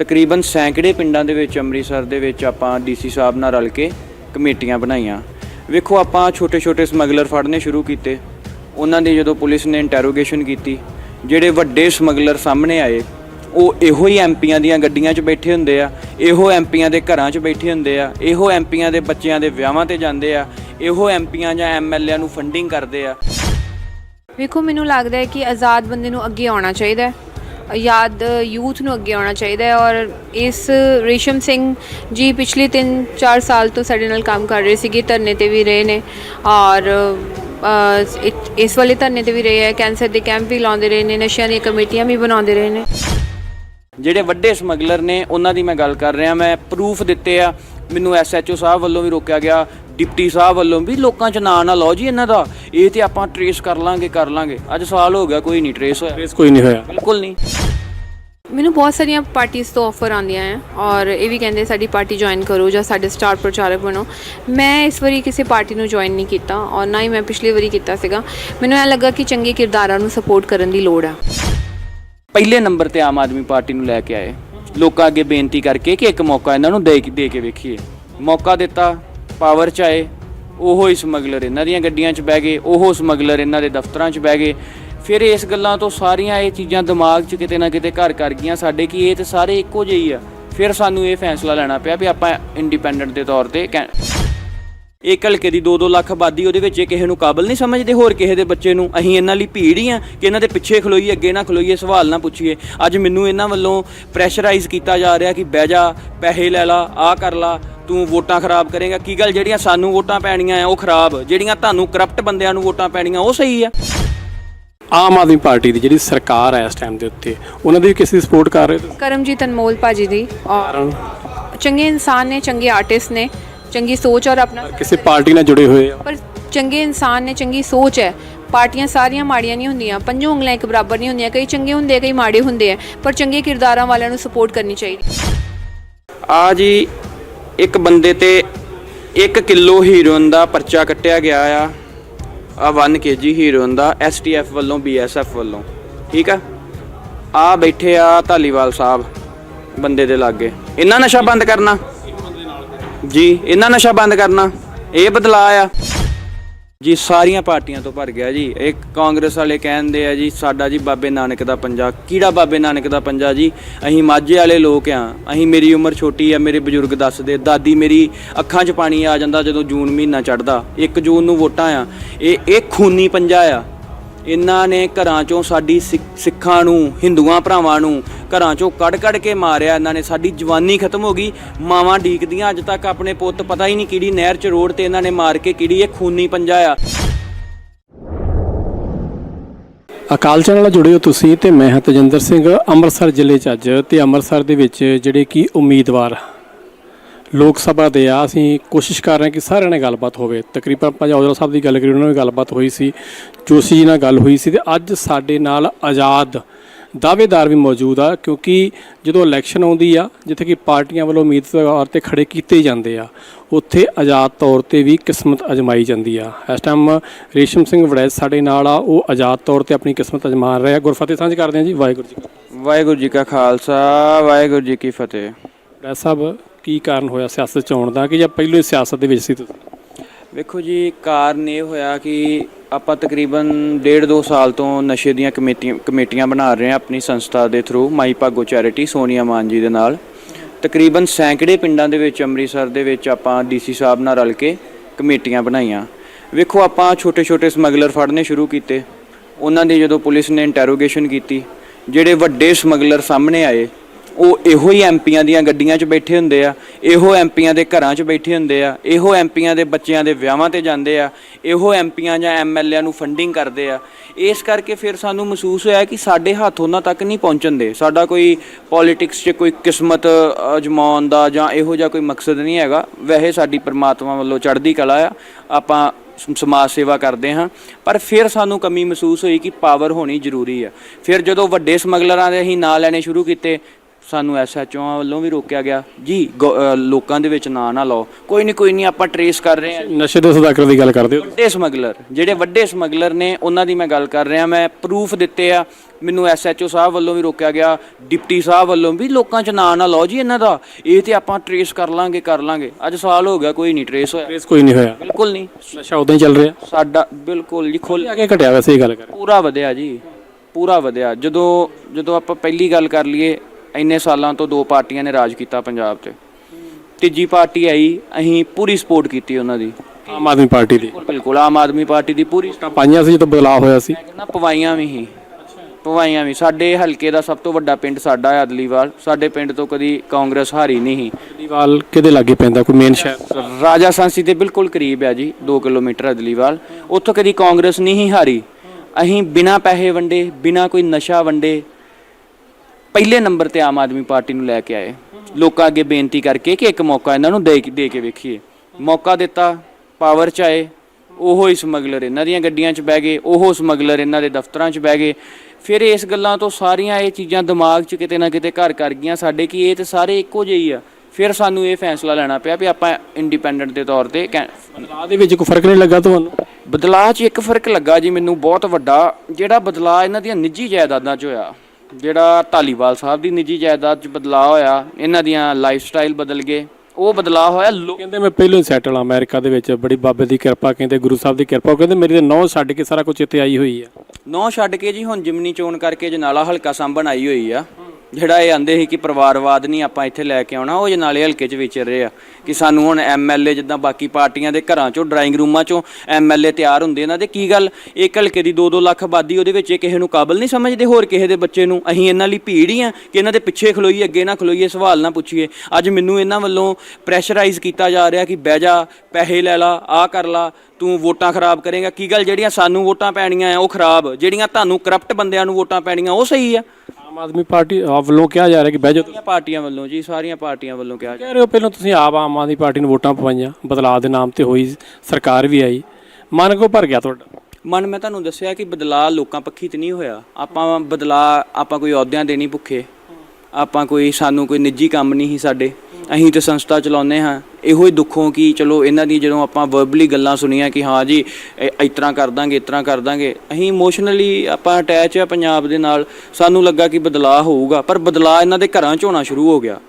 ਤਕਰੀਬਨ ਸੈਂਕੜੇ ਪਿੰਡਾਂ ਦੇ ਵਿੱਚ, ਅੰਮ੍ਰਿਤਸਰ ਦੇ ਵਿੱਚ ਆਪਾਂ ਡੀਸੀ ਸਾਹਿਬ ਨਾਲ ਰਲ ਕੇ ਕਮੇਟੀਆਂ ਬਣਾਈਆਂ। ਵੇਖੋ, ਆਪਾਂ ਛੋਟੇ-ਛੋਟੇ ਸਮਗਲਰ ਫੜਨੇ ਸ਼ੁਰੂ ਕੀਤੇ। ਉਹਨਾਂ ਦੀ ਜਦੋਂ ਪੁਲਿਸ ਨੇ ਇੰਟਰੋਗੇਸ਼ਨ ਕੀਤੀ, ਜਿਹੜੇ ਵੱਡੇ ਸਮਗਲਰ ਸਾਹਮਣੇ ਆਏ, ਉਹ ਇਹੋ ਹੀ ਐਮਪੀਆਂ ਦੀਆਂ ਗੱਡੀਆਂ 'ਚ ਬੈਠੇ ਹੁੰਦੇ ਆ, ਇਹੋ ਐਮਪੀਆਂ ਦੇ ਘਰਾਂ 'ਚ ਬੈਠੇ ਹੁੰਦੇ ਆ, ਇਹੋ ਐਮਪੀਆਂ ਦੇ ਬੱਚਿਆਂ ਦੇ ਵਿਆਹਾਂ ਤੇ ਜਾਂਦੇ ਆ, ਇਹੋ ਐਮਪੀਆਂ ਜਾਂ ਐਮਐਲਏਆਂ ਨੂੰ ਫੰਡਿੰਗ ਕਰਦੇ ਆ। ਵੇਖੋ, ਮੈਨੂੰ ਲੱਗਦਾ ਹੈ ਕਿ ਆਜ਼ਾਦ ਬੰਦੇ ਨੂੰ ਅੱਗੇ ਆਉਣਾ ਚਾਹੀਦਾ ਹੈ। ਆਜ਼ਾਦ ਯੂਥ ਨੂੰ ਅੱਗੇ ਆਉਣਾ ਚਾਹੀਦਾ ਹੈ ਔਰ ਇਸ ਰੇਸ਼ਮ ਸਿੰਘ ਜੀ ਪਿਛਲੇ 3-4 ਸਾਲ ਤੋਂ ਸਾਡੇ ਨਾਲ ਕੰਮ ਕਰ ਰਹੇ ਸੀਗੇ ਧਰਨੇ ਤੇ ਵੀ ਰਹੇ ਨੇ ਔਰ ਇਸ ਵਾਲੇ ਧਰਨੇ ਤੇ ਵੀ ਰਹੇ ਹੈ ਕੈਂਸਰ ਦੇ ਕੈਂਪ ਵੀ ਲਾਉਂਦੇ ਰਹੇ ਨੇ ਨਸ਼ਿਆਂ ਦੀਆਂ ਕਮੇਟੀਆਂ ਵੀ ਬਣਾਉਂਦੇ ਰਹੇ ਨੇ। ਜਿਹੜੇ ਵੱਡੇ ਸਮਗਲਰ ਨੇ ਉਹਨਾਂ ਦੀ ਮੈਂ ਗੱਲ ਕਰ ਰਿਹਾ ਮੈਂ ਪ੍ਰੂਫ ਦਿੱਤੇ ਆ। ਮੈਨੂੰ ਐਸਐਚਓ ਸਾਹਿਬ ਵੱਲੋਂ ਵੀ ਰੋਕਿਆ ਗਿਆ ਡਿਪਟੀ ਸਾਹਿਬ ਵੱਲੋਂ ਵੀ ਲੋਕਾਂ 'ਚ ਨਾਂ ਨਾ ਲਾਓ ਜੀ ਇਹਨਾਂ ਦਾ। ਇਹ ਤੇ ਆਪਾਂ ਟਰੇਸ ਕਰ ਲਾਂਗੇ ਕਰ ਲਾਂਗੇ। ਅੱਜ ਸਾਲ ਹੋ ਗਿਆ ਕੋਈ ਨਹੀਂ ਟਰੇਸ ਹੋਇਆ। ਰੇਸ ਕੋਈ ਨਹੀਂ ਹੋਇਆ। ਬਿਲਕੁਲ ਨਹੀਂ। ਮੈਨੂੰ ਬਹੁਤ ਸਾਰੀਆਂ ਪਾਰਟੀਆਂ ਤੋਂ ਆਫਰ ਆਉਂਦੀਆਂ ਹੈ ਔਰ ਇਹ ਵੀ ਕਹਿੰਦੇ ਸਾਡੀ ਪਾਰਟੀ ਜੁਆਇਨ ਕਰੋ ਜਾਂ ਸਾਡੇ ਸਟਾਰ ਪ੍ਰਚਾਰਕ ਬਣੋ। ਮੈਂ ਇਸ ਵਾਰੀ ਕਿਸੇ ਪਾਰਟੀ ਨੂੰ ਜੁਆਇਨ ਨਹੀਂ ਕੀਤਾ ਔਰ ਨਾ ਹੀ ਮੈਂ ਪਿਛਲੀ ਵਾਰੀ ਕੀਤਾ ਸੀਗਾ। ਮੈਨੂੰ ਐ ਲੱਗਾ ਕਿ ਚੰਗੇ ਕਿਰਦਾਰਾਂ ਨੂੰ ਸਪੋਰਟ ਕਰਨ ਦੀ ਲੋੜ ਆ। ਪਹਿਲੇ ਨੰਬਰ ਤੇ ਆਮ ਆਦਮੀ ਪਾਰਟੀ ਨੂੰ ਲੈ ਕੇ ਆਏ। ਲੋਕਾਂ ਅੱਗੇ ਬੇਨਤੀ ਕਰਕੇ ਕਿ ਇੱਕ ਮੌਕਾ ਇਹਨਾਂ ਨੂੰ ਦੇ ਕੇ ਦੇ ਕੇ ਵੇਖੀਏ। ਮੌਕਾ ਦਿੱਤਾ ਪਾਵਰ ਚ ਆਏ, ਉਹੋ ਹੀ ਸਮਗਲਰ ਇਹਨਾਂ ਦੀਆਂ ਗੱਡੀਆਂ 'ਚ ਬਹਿ ਗਏ, ਉਹੋ ਸਮਗਲਰ ਇਹਨਾਂ ਦੇ ਦਫ਼ਤਰਾਂ 'ਚ ਬਹਿ ਗਏ। ਫਿਰ ਇਸ ਗੱਲਾਂ ਤੋਂ ਸਾਰੀਆਂ ਇਹ ਚੀਜ਼ਾਂ ਦਿਮਾਗ 'ਚ ਕਿਤੇ ਨਾ ਕਿਤੇ ਘਰ ਕਰ ਗਈਆਂ। ਸਾਡੇ ਕਿ ਇਹ ਤੇ ਸਾਰੇ ਇੱਕੋ ਜਿਹੇ ਹੀ ਆ। ਫਿਰ ਸਾਨੂੰ ਇਹ ਫੈਸਲਾ ਲੈਣਾ ਪਿਆ ਵੀ ਆਪਾਂ ਇੰਡੀਪੈਂਡੈਂਟ ਦੇ ਤੌਰ ਤੇ ਕੈ- ਇੱਕ ਹਲਕੇ ਦੀ 2-2 ਲੱਖ ਆਬਾਦੀ ਉਹਦੇ ਵਿੱਚ ਕਿਸੇ ਨੂੰ ਕਾਬਲ ਨਹੀਂ ਸਮਝਦੇ, ਹੋਰ ਕਿਸੇ ਦੇ ਬੱਚੇ ਨੂੰ। ਅਸੀਂ ਇਹਨਾਂ ਲਈ ਭੀੜ ਹੀ ਆ ਕਿ ਇਹਨਾਂ ਦੇ ਪਿੱਛੇ ਖਲੋਈਏ, ਅੱਗੇ ਨਾ ਖਲੋਈਏ, ਸਵਾਲ ਨਾ ਪੁੱਛੀਏ। ਅੱਜ ਮੈਨੂੰ ਇਹਨਾਂ ਵੱਲੋਂ ਪ੍ਰੈਸ਼ਰਾਈਜ਼ ਕੀਤਾ ਜਾ ਰਿਹਾ ਕਿ ਬਹਿ ਜਾ, ਪੈਸੇ ਲੈ ਲਾ, ਆਹ ਕਰ ਲਾ, ਤੂੰ ਵੋਟਾਂ ਖਰਾਬ ਕਰੇਗਾ। ਕੀ ਗੱਲ ਜਿਹੜੀਆਂ ਸਾਨੂੰ ਵੋਟਾਂ ਪੈਣੀਆਂ ਆ, ਉਹ ਖਰਾਬ। ਜਿਹੜੀਆਂ ਤੁਹਾਨੂੰ ਕਰਪਟ ਬੰਦਿਆਂ ਨੂੰ ਵੋਟਾਂ ਪੈਣੀਆਂ, ਉਹ ਸਹੀ ਆ। ਆਮ ਆਦਮੀ ਪਾਰਟੀ ਦੀ ਜਿਹੜੀ ਸਰਕਾਰ ਹੈ ਇਸ ਟਾਈਮ ਦੇ ਉੱਤੇ ਉਹਨਾਂ ਦੀ ਕਿਸੇ ਦੀ ਸਪੋਰਟ ਕਰ ਰਹੇ ਤੁਸੀਂ? ਕਰਮਜੀਤ ਅਨਮੋਲ ਭਾਜੀ ਦੀ ਔਰ ਕਾਰਨ? ਚੰਗੇ ਇਨਸਾਨ ਨੇ ਚੰਗੇ ਆਰਟਿਸਟ ਨੇ ਚੰਗੀ ਸੋਚ ਔਰ ਆਪਣਾ ਕਿਸੇ ਪਾਰਟੀ ਨਾਲ ਜੁੜੇ ਹੋਏ ਆ ਪਰ ਚੰਗੇ ਇਨਸਾਨ ਨੇ ਚੰਗੀ ਸੋਚ ਹੈ। ਪਾਰਟੀਆਂ ਸਾਰੀਆਂ ਮਾੜੀਆਂ ਨਹੀਂ ਹੁੰਦੀਆਂ ਪੰਜੋਂ ਉਂਗਲਾਂ ਇੱਕ ਬਰਾਬਰ ਨਹੀਂ ਹੁੰਦੀਆਂ ਕਈ ਚੰਗੇ ਹੁੰਦੇ ਆ, ਕਈ ਮਾੜੇ ਹੁੰਦੇ ਆ ਪਰ ਚੰਗੇ ਕਿਰਦਾਰਾਂ ਵਾਲਿਆਂ ਨੂੰ ਸਪੋਰਟ ਕਰਨੀ ਚਾਹੀਦੀ ਆ ਜੀ ਇੱਕ ਬੰਦੇ ਤੇ 1 ਕਿਲੋ ਹੀਰੋਇਨ ਦਾ ਪਰਚਾ ਕੱਟਿਆ ਗਿਆ ਆ। ਆ 1 ਕੇਜੀ ਹੀਰੋਇਨ ਦਾ ਐਸਟੀਐਫ ਵੱਲੋਂ ਬੀਐਸਐਫ ਵੱਲੋਂ। ਠੀਕ ਆ? ਆ ਬੈਠੇ ਆ ਧਾਲੀਵਾਲ ਸਾਹਿਬ, ਬੰਦੇ ਦੇ ਲਾਗੇ। ਇਹਨਾਂ ਨਸ਼ਾ ਬੰਦ ਕਰਨਾ? ਜੀ ਇਹਨਾਂ ਨਸ਼ਾ ਬੰਦ ਕਰਨਾ? ਇਹ ਬਦਲਾ ਆ। ਜੀ, ਸਾਰੀਆਂ ਪਾਰਟੀਆਂ ਤੋਂ ਭਰ ਗਿਆ ਜੀ। ਇੱਕ ਕਾਂਗਰਸ ਵਾਲੇ ਕਹਿੰਦੇ ਆ ਜੀ, ਸਾਡਾ ਜੀ ਬਾਬੇ ਨਾਨਕ ਦਾ ਪੰਜਾ। ਕਿਹੜਾ ਬਾਬੇ ਨਾਨਕ ਦਾ ਪੰਜਾ ਜੀ? ਅਸੀਂ ਮਾਝੇ ਵਾਲੇ ਲੋਕ ਆ। ਅਸੀਂ ਮੇਰੀ ਉਮਰ ਛੋਟੀ ਆ, ਮੇਰੇ ਬਜ਼ੁਰਗ ਦੱਸਦੇ। ਦਾਦੀ ਮੇਰੀ ਅੱਖਾਂ 'ਚ ਪਾਣੀ ਆ ਜਾਂਦਾ ਜਦੋਂ ਜੂਨ ਮਹੀਨਾ ਚੜਦਾ 1 ਜੂਨ ਨੂੰ ਵੋਟਾਂ ਆ। ਇਹ ਇਹ ਖੂਨੀ ਪੰਜਾ ਆ। ਇਹਨਾਂ ਨੇ ਘਰਾਂ 'ਚੋਂ ਸਾਡੀ ਸਿੱਖ- ਸਿੱਖਾਂ ਨੂੰ, ਹਿੰਦੂਆਂ ਭਰਾਵਾਂ ਨੂੰ ਘਰਾਂ 'ਚੋਂ ਕੱਢ ਕੱਢ ਕੇ ਮਾਰਿਆ। ਇਹਨਾਂ ਨੇ ਸਾਡੀ ਜਵਾਨੀ ਖਤਮ ਹੋ ਗਈ। ਮਾਵਾਂ ਡੀਕਦੀਆਂ। ਅੱਜ ਤੱਕ ਆਪਣੇ ਪੁੱਤ ਪਤਾ ਹੀ ਨਹੀਂ ਕਿਹੜੀ ਨਹਿਰ 'ਚ ਰੋਡ ਤੇ ਇਹਨਾਂ ਨੇ ਮਾਰ ਕੇ ਕਿਹੜੀ ਇਹ ਖੂਨੀ ਪੰਜਾ ਆ ਅਕਾਲ ਚੈਨਲ ਨਾਲ ਜੁੜੇ ਹੋ ਤੁਸੀਂ ਤੇ ਮੈਂ ਹਾਂ ਤਜਿੰਦਰ ਸਿੰਘ। ਅੰਮ੍ਰਿਤਸਰ ਜ਼ਿਲ੍ਹੇ 'ਚ ਅੱਜ ਤੇ ਅੰਮ੍ਰਿਤਸਰ ਦੇ ਵਿੱਚ ਜਿਹੜੇ ਕਿ ਉਮੀਦਵਾਰ ਲੋਕ ਸਭਾ ਦੇ ਆ ਅਸੀਂ ਕੋਸ਼ਿਸ਼ ਕਰ ਰਹੇ ਹਾਂ ਕਿ ਸਾਰਿਆਂ ਨਾਲ ਗੱਲਬਾਤ ਹੋਵੇ। ਤਕਰੀਬਨ ਔਜਲਾ ਸਾਹਿਬ ਦੀ ਗੱਲ ਕਰੀ ਉਹਨਾਂ ਨਾਲ ਗੱਲਬਾਤ ਹੋਈ ਸੀ। ਜੋਸ਼ੀ ਜੀ ਨਾਲ ਗੱਲ ਹੋਈ ਸੀ ਤੇ ਅੱਜ ਸਾਡੇ ਨਾਲ ਆਜ਼ਾਦ ਦਾਅਵੇਦਾਰ ਵੀ ਮੌਜੂਦ ਆ ਕਿਉਂਕਿ ਜਦੋਂ ਇਲੈਕਸ਼ਨ ਆਉਂਦੀ ਆ ਜਿੱਥੇ ਕਿ ਪਾਰਟੀਆਂ ਵੱਲੋਂ ਉਮੀਦਵਾਰ ਤੇ ਖੜੇ ਕੀਤੇ ਜਾਂਦੇ ਆ ਉੱਥੇ ਆਜ਼ਾਦ ਤੌਰ ਤੇ ਵੀ ਕਿਸਮਤ ਅਜਮਾਈ ਜਾਂਦੀ ਆ। ਇਸ ਟਾਈਮ ਰੇਸ਼ਮ ਸਿੰਘ ਵੜੈਚ ਸਾਡੇ ਨਾਲ ਆ ਉਹ ਆਜ਼ਾਦ ਤੌਰ ਤੇ ਆਪਣੀ ਕਿਸਮਤ ਅਜਮਾ ਰਹੇ ਆ ਗੁਰਫਤਿਹ ਸਾਂਝ ਕਰਦੇ ਆ ਜੀ ਵਾਹਿਗੁਰੂ ਜੀ ਵਾਹਿਗੁਰੂ ਜੀ ਕਾ ਖਾਲਸਾ ਵਾਹਿਗੁਰੂ ਜੀ ਕੀ ਫਤਿਹ। ਵੜੈਚ ਸਾਹਿਬ ਕੀ ਕਾਰਨ ਹੋਇਆ ਸਿਆਸਤ ਚ ਆਉਣ ਦਾ ਕਿ ਜਾਂ ਪਹਿਲਾਂ ਹੀ ਸਿਆਸਤ ਦੇ ਵਿੱਚ ਸੀ ਤੁਸੀਂ? ਵੇਖੋ ਜੀ, ਕਾਰਨ ਇਹ ਹੋਇਆ ਕਿ ਆਪਾਂ ਤਕਰੀਬਨ ਡੇਢ ਦੋ ਸਾਲ ਤੋਂ ਨਸ਼ੇ ਦੀਆਂ ਕਮੇਟੀਆਂ ਕਮੇਟੀਆਂ ਬਣਾ ਰਹੇ ਹਾਂ ਆਪਣੀ ਸੰਸਥਾ ਦੇ ਥਰੂ ਮਾਈ ਭਾਗੋ ਚੈਰਿਟੀ ਸੋਨੀਆ ਮਾਨ ਜੀ ਦੇ ਨਾਲ। ਤਕਰੀਬਨ ਸੈਂਕੜੇ ਪਿੰਡਾਂ ਦੇ ਵਿੱਚ, ਅੰਮ੍ਰਿਤਸਰ ਦੇ ਵਿੱਚ ਆਪਾਂ ਡੀਸੀ ਸਾਹਿਬ ਨਾਲ ਰਲ ਕੇ ਕਮੇਟੀਆਂ ਬਣਾਈਆਂ। ਵੇਖੋ, ਆਪਾਂ ਛੋਟੇ-ਛੋਟੇ ਸਮਗਲਰ ਫੜਨੇ ਸ਼ੁਰੂ ਕੀਤੇ। ਉਹਨਾਂ ਦੀ ਜਦੋਂ ਪੁਲਿਸ ਨੇ ਇੰਟਰੋਗੇਸ਼ਨ ਕੀਤੀ, ਜਿਹੜੇ ਵੱਡੇ ਸਮਗਲਰ ਸਾਹਮਣੇ ਆਏ ਉਹ ਇਹੋ ਹੀ ਐਮਪੀਆਂ ਦੀਆਂ ਗੱਡੀਆਂ 'ਚ ਬੈਠੇ ਹੁੰਦੇ ਆ, ਇਹੋ ਐਮਪੀਆਂ ਦੇ ਘਰਾਂ 'ਚ ਬੈਠੇ ਹੁੰਦੇ ਆ, ਇਹੋ ਐਮਪੀਆਂ ਦੇ ਬੱਚਿਆਂ ਦੇ ਵਿਆਹਾਂ ਤੇ ਜਾਂਦੇ ਆ, ਇਹੋ ਐਮਪੀਆਂ ਜਾਂ ਐਮਐਲਏਆਂ ਨੂੰ ਫੰਡਿੰਗ ਕਰਦੇ ਆ। ਇਸ ਕਰਕੇ ਫਿਰ ਸਾਨੂੰ ਮਹਿਸੂਸ ਹੋਇਆ ਕਿ ਸਾਡੇ ਹੱਥ ਉਹਨਾਂ ਤੱਕ ਨਹੀਂ ਪਹੁੰਚਣ ਦੇ। ਸਾਡਾ ਕੋਈ ਪੋਲਿਟਿਕਸ 'ਚ ਕੋਈ ਕਿਸਮਤ ਅਜਮਾਉਣ ਦਾ ਜਾਂ ਇਹੋ ਜਿਹਾ ਕੋਈ ਮਕਸਦ ਨਹੀਂ ਹੈਗਾ। ਵੈਸੇ ਸਾਡੀ ਪਰਮਾਤਮਾ ਵੱਲੋਂ ਚੜ੍ਹਦੀ ਕਲਾ ਆ, ਆਪਾਂ ਸਮਾਜ ਸੇਵਾ ਕਰਦੇ ਹਾਂ। ਪਰ ਫਿਰ ਸਾਨੂੰ ਕਮੀ ਮਹਿਸੂਸ ਹੋਈ ਕਿ ਪਾਵਰ ਹੋਣੀ ਜ਼ਰੂਰੀ ਆ। ਫਿਰ ਜਦੋਂ ਵੱਡੇ ਸਮਗਲਰਾਂ ਦੇ ਅਸੀਂ ਨਾਂ ਲੈਣੇ ਸ਼ੁਰੂ ਕੀਤੇ ਸਾਨੂੰ ਐਸਐਚਓ ਵੱਲੋਂ ਵੀ ਰੋਕਿਆ ਗਿਆ। ਜੀ ਗੋ- ਅ, ਲੋਕਾਂ ਦੇ ਵਿੱਚ ਨਾਂ ਨਾ ਲਾਓ। ਕੋਈ ਨਹੀਂ ਕੋਈ ਨਹੀਂ ਆਪਾਂ ਟਰੇਸ ਕਰ ਰਹੇ ਹਾਂ। ਨਸ਼ੇ ਦੇ ਸਦਾਕਰ ਦੀ ਗੱਲ ਕਰਦੇ ਹੋ? ਵੱਡੇ ਸਮਗਲਰ ਜਿਹੜੇ ਵੱਡੇ ਸਮਗਲਰ ਨੇ ਉਹਨਾਂ ਦੀ ਮੈਂ ਗੱਲ ਕਰ ਰਿਹਾ। ਮੈਂ ਪ੍ਰੂਫ ਦਿੱਤੇ ਆ। ਮੈਨੂੰ ਐਸਐਚਓ ਸਾਹਿਬ ਵੱਲੋਂ ਵੀ ਰੋਕਿਆ ਗਿਆ। ਡਿਪਟੀ ਸਾਹਿਬ ਵੱਲੋਂ ਵੀ ਲੋਕਾਂ 'ਚ ਨਾਂ ਨਾ ਲਾਓ ਜੀ ਇਹਨਾਂ ਦਾ। ਇਹ ਤੇ ਆਪਾਂ ਟਰੇਸ ਕਰ ਲਾਂਗੇ ਕਰ ਲਾਂਗੇ। ਅੱਜ ਸਾਲ ਹੋ ਗਿਆ ਕੋਈ ਨਹੀਂ ਟਰੇਸ ਹੋਇਆ। ਟ੍ਰੇਸ ਕੋਈ ਨਹੀਂ ਹੋਇਆ। ਬਿਲਕੁਲ ਨਹੀਂ ਨਸ਼ਾ ਉਦਾਂ ਹੀ ਚੱਲ ਰਿਹਾ। ਸਾਡਾ ਬਿਲਕੁਲ ਜੀ ਖੁੱਲ ਅੱਗੇ ਘਟਿਆ ਵੈਸੇ ਇਹ ਗੱਲ ਕਰ ਪੂਰਾ ਵਧਿਆ ਜੀ। ਪੂਰਾ ਵਧਿਆ। ਜਦੋਂ ਜਦੋਂ ਆਪਾਂ ਪਹਿਲੀ ਗੱਲ ਕਰ ਲਈਏ ਇੰਨੇ ਸਾਲਾਂ ਤੋਂ ਦੋ ਪਾਰਟੀਆਂ ਨੇ ਰਾਜ ਕੀਤਾ ਪੰਜਾਬ 'ਤੇ। ਤੀਜੀ ਪਾਰਟੀ ਆਈ ਅਸੀਂ ਪੂਰੀ ਸਪੋਰਟ ਕੀਤੀ ਉਹਨਾਂ ਦੀ। ਆਮ ਆਦਮੀ ਪਾਰਟੀ ਦੀ। ਬਿਲਕੁਲ ਆਮ ਆਦਮੀ ਪਾਰਟੀ ਦੀ ਪੂਰੀ ਤਾਂ ਪਾਈਆਂ ਸੀ ਜਦੋਂ ਬਦਲਾਅ ਹੋਇਆ ਸੀ। ਕਹਿੰਦਾ ਪਵਾਈਆਂ ਵੀ ਹੀ ਪਵਾਈਆਂ ਵੀ। ਸਾਡੇ ਹਲਕੇ ਦਾ ਸਭ ਤੋਂ ਵੱਡਾ ਪਿੰਡ ਸਾਡਾ ਹੈ ਅਦਲੀਵਾਲ। ਸਾਡੇ ਪਿੰਡ ਤੋਂ ਕਦੀ ਕਾਂਗਰਸ ਹਾਰੀ ਨਹੀਂ ਦੀਵਾਲ ਕਿਹਦੇ ਲਾਗੇ ਪੈਂਦਾ? ਕੋਈ ਮੇਨ ਸ਼ਹਿਰ? ਰਾਜਾ ਸਾਂਸੀ ਦੇ ਬਿਲਕੁਲ ਕਰੀਬ ਹੈ ਜੀ 2 ਕਿਲੋਮੀਟਰ ਅਦਲੀਵਾਲ। ਉੱਥੋਂ ਕਦੀ ਕਾਂਗਰਸ ਨਹੀਂ ਹਾਰੀ। ਅਸੀਂ ਬਿਨਾ ਪੈਸੇ ਵੰਡੇ ਬਿਨਾ ਕੋਈ ਨਸ਼ਾ ਵੰਡੇ ਪਹਿਲੇ ਨੰਬਰ ਤੇ ਆਮ ਆਦਮੀ ਪਾਰਟੀ ਨੂੰ ਲੈ ਕੇ ਆਏ। ਲੋਕਾਂ ਅੱਗੇ ਬੇਨਤੀ ਕਰਕੇ ਕਿ ਇੱਕ ਮੌਕਾ ਇਹਨਾਂ ਨੂੰ ਦੇ ਦੇ ਕੇ ਵੇਖੀਏ। ਮੌਕਾ ਦਿੱਤਾ ਪਾਵਰ ਚ ਆਏ ਉਹੋ ਹੀ ਸਮਗਲਰ ਇਹਨਾਂ ਦੀਆਂ ਗੱਡੀਆਂ 'ਚ ਬਹਿ ਗਏ ਉਹੋ ਸਮਗਲਰ ਇਹਨਾਂ ਦੇ ਦਫ਼ਤਰਾਂ 'ਚ ਬਹਿ ਗਏ। ਫਿਰ ਇਸ ਗੱਲਾਂ ਤੋਂ ਸਾਰੀਆਂ ਇਹ ਚੀਜ਼ਾਂ ਦਿਮਾਗ 'ਚ ਕਿਤੇ ਨਾ ਕਿਤੇ ਘਰ ਕਰ ਗਈਆਂ ਸਾਡੇ ਕਿ ਇਹ ਤੇ ਸਾਰੇ ਇੱਕੋ ਜਿਹੇ ਹੀ ਆ। ਫਿਰ ਸਾਨੂੰ ਇਹ ਫੈਸਲਾ ਲੈਣਾ ਪਿਆ ਵੀ ਆਪਾਂ ਇੰਡੀਪੈਂਡੈਂਟ ਦੇ ਤੌਰ ਤੇ ਬਦਲਾਅ ਦੇ ਵਿੱਚ ਕੋਈ ਫ਼ਰਕ ਨਹੀਂ ਲੱਗਾ ਤੁਹਾਨੂੰ? ਬਦਲਾਅ 'ਚ ਇੱਕ ਫ਼ਰਕ ਲੱਗਾ ਜੀ ਮੈਨੂੰ ਬਹੁਤ ਵੱਡਾ ਜਿਹੜਾ ਬਦਲਾਅ ਇਹਨਾਂ ਦੀਆਂ ਨਿੱਜੀ ਜਾਇਦਾਦਾਂ 'ਚ ਹੋਇਆ। ਜਿਹੜਾ ਧਾਲੀਵਾਲ ਸਾਹਿਬ ਦੀ ਨਿੱਜੀ ਜਾਇਦਾਦ 'ਚ ਬਦਲਾਅ ਹੋਇਆ ਇਹਨਾਂ ਦੀਆਂ ਲਾਈਫ ਸਟਾਈਲ ਬਦਲ ਗਏ ਉਹ ਬਦਲਾਅ ਹੋਇਆ ਲੋ- ਕਹਿੰਦੇ ਮੈਂ ਪਹਿਲਾਂ ਹੀ ਸੈਟਲ ਆ ਅਮਰੀਕਾ ਦੇ ਵਿੱਚ ਬੜੀ ਬਾਬੇ ਦੀ ਕਿਰਪਾ ਕਹਿੰਦੇ ਗੁਰੂ ਸਾਹਿਬ ਦੀ ਕਿਰਪਾ ਉਹ ਕਹਿੰਦੇ ਮੇਰੀ ਤਾਂ ਨੌ ਛੱਡ ਕੇ ਸਾਰਾ ਕੁਝ ਇੱਥੇ ਆਈ ਹੋਈ ਆ। ਨੌ ਛੱਡ ਕੇ ਜੀ ਹੁਣ ਜਿਮਨੀ ਚੋਣ ਕਰਕੇ ਜਨਾਲਾ ਹਲਕਾ ਸਾਂਭਣ ਆਈ ਹੋਈ ਆ। ਜਿਹੜਾ ਇਹ ਆਂਦੇ ਸੀ ਕਿ ਪਰਿਵਾਰਵਾਦ ਨਹੀਂ ਆਪਾਂ ਇੱਥੇ ਲੈ ਕੇ ਆਉਣਾ, ਉਹ ਜਨਾਲੇ ਹਲਕੇ 'ਚ ਵਿਚਰ ਰਹੇ ਆ ਕਿ ਸਾਨੂੰ ਹੁਣ ਐਮਐਲਏ ਜਿੱਦਾਂ ਬਾਕੀ ਪਾਰਟੀਆਂ ਦੇ ਘਰਾਂ 'ਚੋਂ, ਡਰਾਇੰਗ ਰੂਮਾਂ 'ਚੋਂ ਐਮਐਲਏ ਤਿਆਰ ਹੁੰਦੇ ਇਹਨਾਂ ਦੇ ਕੀ ਗੱਲ? ਇੱਕ ਹਲਕੇ ਦੀ 2-2 ਲੱਖ ਆਬਾਦੀ ਉਹਦੇ ਵਿੱਚ ਇਹ ਕਿਸੇ ਨੂੰ ਕਾਬਲ ਨਹੀਂ ਸਮਝਦੇ, ਹੋਰ ਕਿਸੇ ਦੇ ਬੱਚੇ ਨੂੰ? ਅਸੀਂ ਇਹਨਾਂ ਲਈ ਭੀੜ ਹੀ ਆ ਕਿ ਇਹਨਾਂ ਦੇ ਪਿੱਛੇ ਖਲੋਈਏ, ਅੱਗੇ ਨਾ ਖਲੋਈਏ, ਸਵਾਲ ਨਾ ਪੁੱਛੀਏ। ਅੱਜ ਮੈਨੂੰ ਇਹਨਾਂ ਵੱਲੋਂ ਪ੍ਰੈਸ਼ਰਾਈਜ਼ ਕੀਤਾ ਜਾ ਰਿਹਾ ਕਿ ਬਹਿ ਜਾ, ਪੈਸੇ ਲੈ ਲਾ, ਆਹ ਕਰ ਲਾ, ਤੂੰ ਵੋਟਾਂ ਖਰਾਬ ਕਰੇਗਾ। ਕੀ ਗੱਲ? ਜਿਹੜੀਆਂ ਸਾਨੂੰ ਵੋਟਾਂ ਪੈਣੀਆਂ ਆ, ਉਹ ਖਰਾਬ। ਜਿਹੜੀਆਂ ਤੁਹਾਨੂੰ ਕਰਪਟ ਬੰਦਿਆਂ ਨੂੰ ਵੋਟਾਂ ਪੈਣੀਆਂ, ਉਹ ਸਹੀ ਆ। ਆਮ ਆਦਮੀ ਪਾਰਟੀ ਵੱਲੋਂ ਕਿਹਾ ਜਾ ਰਿਹਾ ਕਿ ਬਹਿ ਜਾਓ ਤੁਸੀਂ ਸਾਰੀਆਂ ਪਾਰਟੀਆਂ ਵੱਲੋਂ ਜੀ ਸਾਰੀਆਂ ਪਾਰਟੀਆਂ ਵੱਲੋਂ ਕਿਹਾ ਕਹਿ ਰਹੇ ਹੋ ਪਹਿਲਾਂ ਤੁਸੀਂ ਆਪ ਆਮ ਆਦਮੀ ਪਾਰਟੀ ਨੂੰ ਵੋਟਾਂ ਪਵਾਈਆਂ ਬਦਲਾਅ ਦੇ ਨਾਮ ਤੇ ਹੋਈ ਸਰਕਾਰ ਵੀ ਆਈ। ਮਨ ਕੋ ਭਰ ਗਿਆ ਤੁਹਾਡਾ? ਮਨ ਮੈਂ ਤੁਹਾਨੂੰ ਦੱਸਿਆ ਕਿ ਬਦਲਾਅ ਲੋਕਾਂ ਪੱਖੀ ਤੇ ਨਹੀਂ ਹੋਇਆ। ਆਪਾਂ ਬਦਲਾਅ ਆਪਾਂ ਕੋਈ ਅਹੁਦਿਆਂ ਦੇ ਨਹੀਂ ਭੁੱਖੇ। ਆਪਾਂ ਕੋਈ ਸਾਨੂੰ ਕੋਈ ਨਿੱਜੀ ਕੰਮ ਨਹੀਂ ਸੀ ਸਾਡੇ। ਅਸੀਂ ਤੇ ਸੰਸਥਾ ਚਲਾਉਂਦੇ ਹਾਂ, ਇਹੋ ਹੀ ਦੁੱਖੋਂ ਕਿ ਚਲੋ ਇਹਨਾਂ ਦੀ ਜਦੋਂ ਆਪਾਂ ਵਰਬਲੀ ਗੱਲਾਂ ਸੁਣੀਆਂ ਕਿ ਹਾਂ ਜੀ ਇਸ ਤਰ੍ਹਾਂ ਕਰ ਦਾਂਗੇ, ਇਸ ਤਰ੍ਹਾਂ ਕਰ ਦਾਂਗੇ, ਅਸੀਂ ਇਮੋਸ਼ਨਲੀ ਆਪਾਂ ਅਟੈਚ ਆ ਪੰਜਾਬ ਦੇ ਨਾਲ, ਸਾਨੂੰ ਲੱਗਾ ਕਿ ਬਦਲਾਅ ਹੋਊਗਾ, ਪਰ ਬਦਲਾਅ ਇਹਨਾਂ ਦੇ ਘਰਾਂ 'ਚ ਹੋਣਾ ਸ਼ੁਰੂ ਹੋ ਗਿਆ।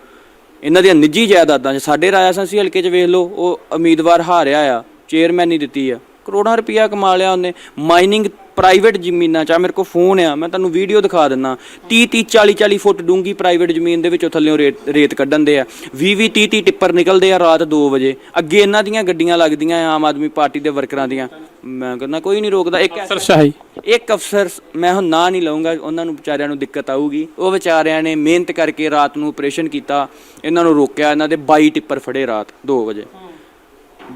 ਇਹਨਾਂ ਦੀਆਂ ਨਿੱਜੀ ਜਾਇਦਾਦਾਂ 'ਚ, ਸਾਡੇ ਰਾਜਾ ਸੰਸੀ ਹਲਕੇ 'ਚ ਵੇਖ ਲਓ, ਉਹ ਉਮੀਦਵਾਰ ਹਾਰਿਆ ਆ ਚੇਅਰਮੈਨ ਨਹੀਂ ਦਿੱਤੀ ਆ। ਕਰੋੜਾਂ ਰੁਪਇਆ ਕਮਾ ਲਿਆ ਉਹਨੇ ਮਾਈਨਿੰਗ ਪ੍ਰਾਈਵੇਟ ਜ਼ਮੀਨਾਂ 'ਚ ਆ ਮੇਰੇ ਕੋਲ ਫੋਨ ਆ ਮੈਂ ਤੁਹਾਨੂੰ ਵੀਡੀਓ ਦਿਖਾ ਦਿੰਨਾ। 30 30 40 40 ਫੁੱਟ ਡੂੰਗੀ ਪ੍ਰਾਈਵੇਟ ਜ਼ਮੀਨ ਦੇ ਵਿੱਚੋਂ ਥੱਲੇੋਂ ਰੇਤ ਰੇਤ ਕੱਢਣ ਦੇ ਆ। 20 20 30 30 ਟਿੱਪਰ ਨਿਕਲਦੇ ਆ ਰਾਤ 2 ਵਜੇ। ਅੱਗੇ ਇਹਨਾਂ ਦੀਆਂ ਗੱਡੀਆਂ ਲੱਗਦੀਆਂ ਆ ਆਮ ਆਦਮੀ ਪਾਰਟੀ ਦੇ ਵਰਕਰਾਂ ਦੀਆਂ। ਮੈਂ ਕਹਿੰਦਾ ਕੋਈ ਨਹੀਂ ਰੋਕਦਾ। ਇੱਕ ਸਰਸ਼ਾਹੀ ਇੱਕ ਅਫਸਰ ਮੈਂ ਹੁਣ ਨਾਂ ਨਹੀਂ ਲਵਾਂਗਾ ਉਹਨਾਂ ਨੂੰ ਵਿਚਾਰਿਆਂ ਨੂੰ ਦਿੱਕਤ ਆਊਗੀ। ਉਹ ਵਿਚਾਰਿਆਂ ਨੇ ਮਿਹਨਤ ਕਰਕੇ ਰਾਤ ਨੂੰ ਆਪਰੇਸ਼ਨ ਕੀਤਾ। ਇਹਨਾਂ ਨੂੰ ਰੋਕਿਆ ਇਹਨਾਂ ਦੇ 22 ਟਿੱਪਰ ਫੜੇ ਰਾਤ 2 ਵਜੇ।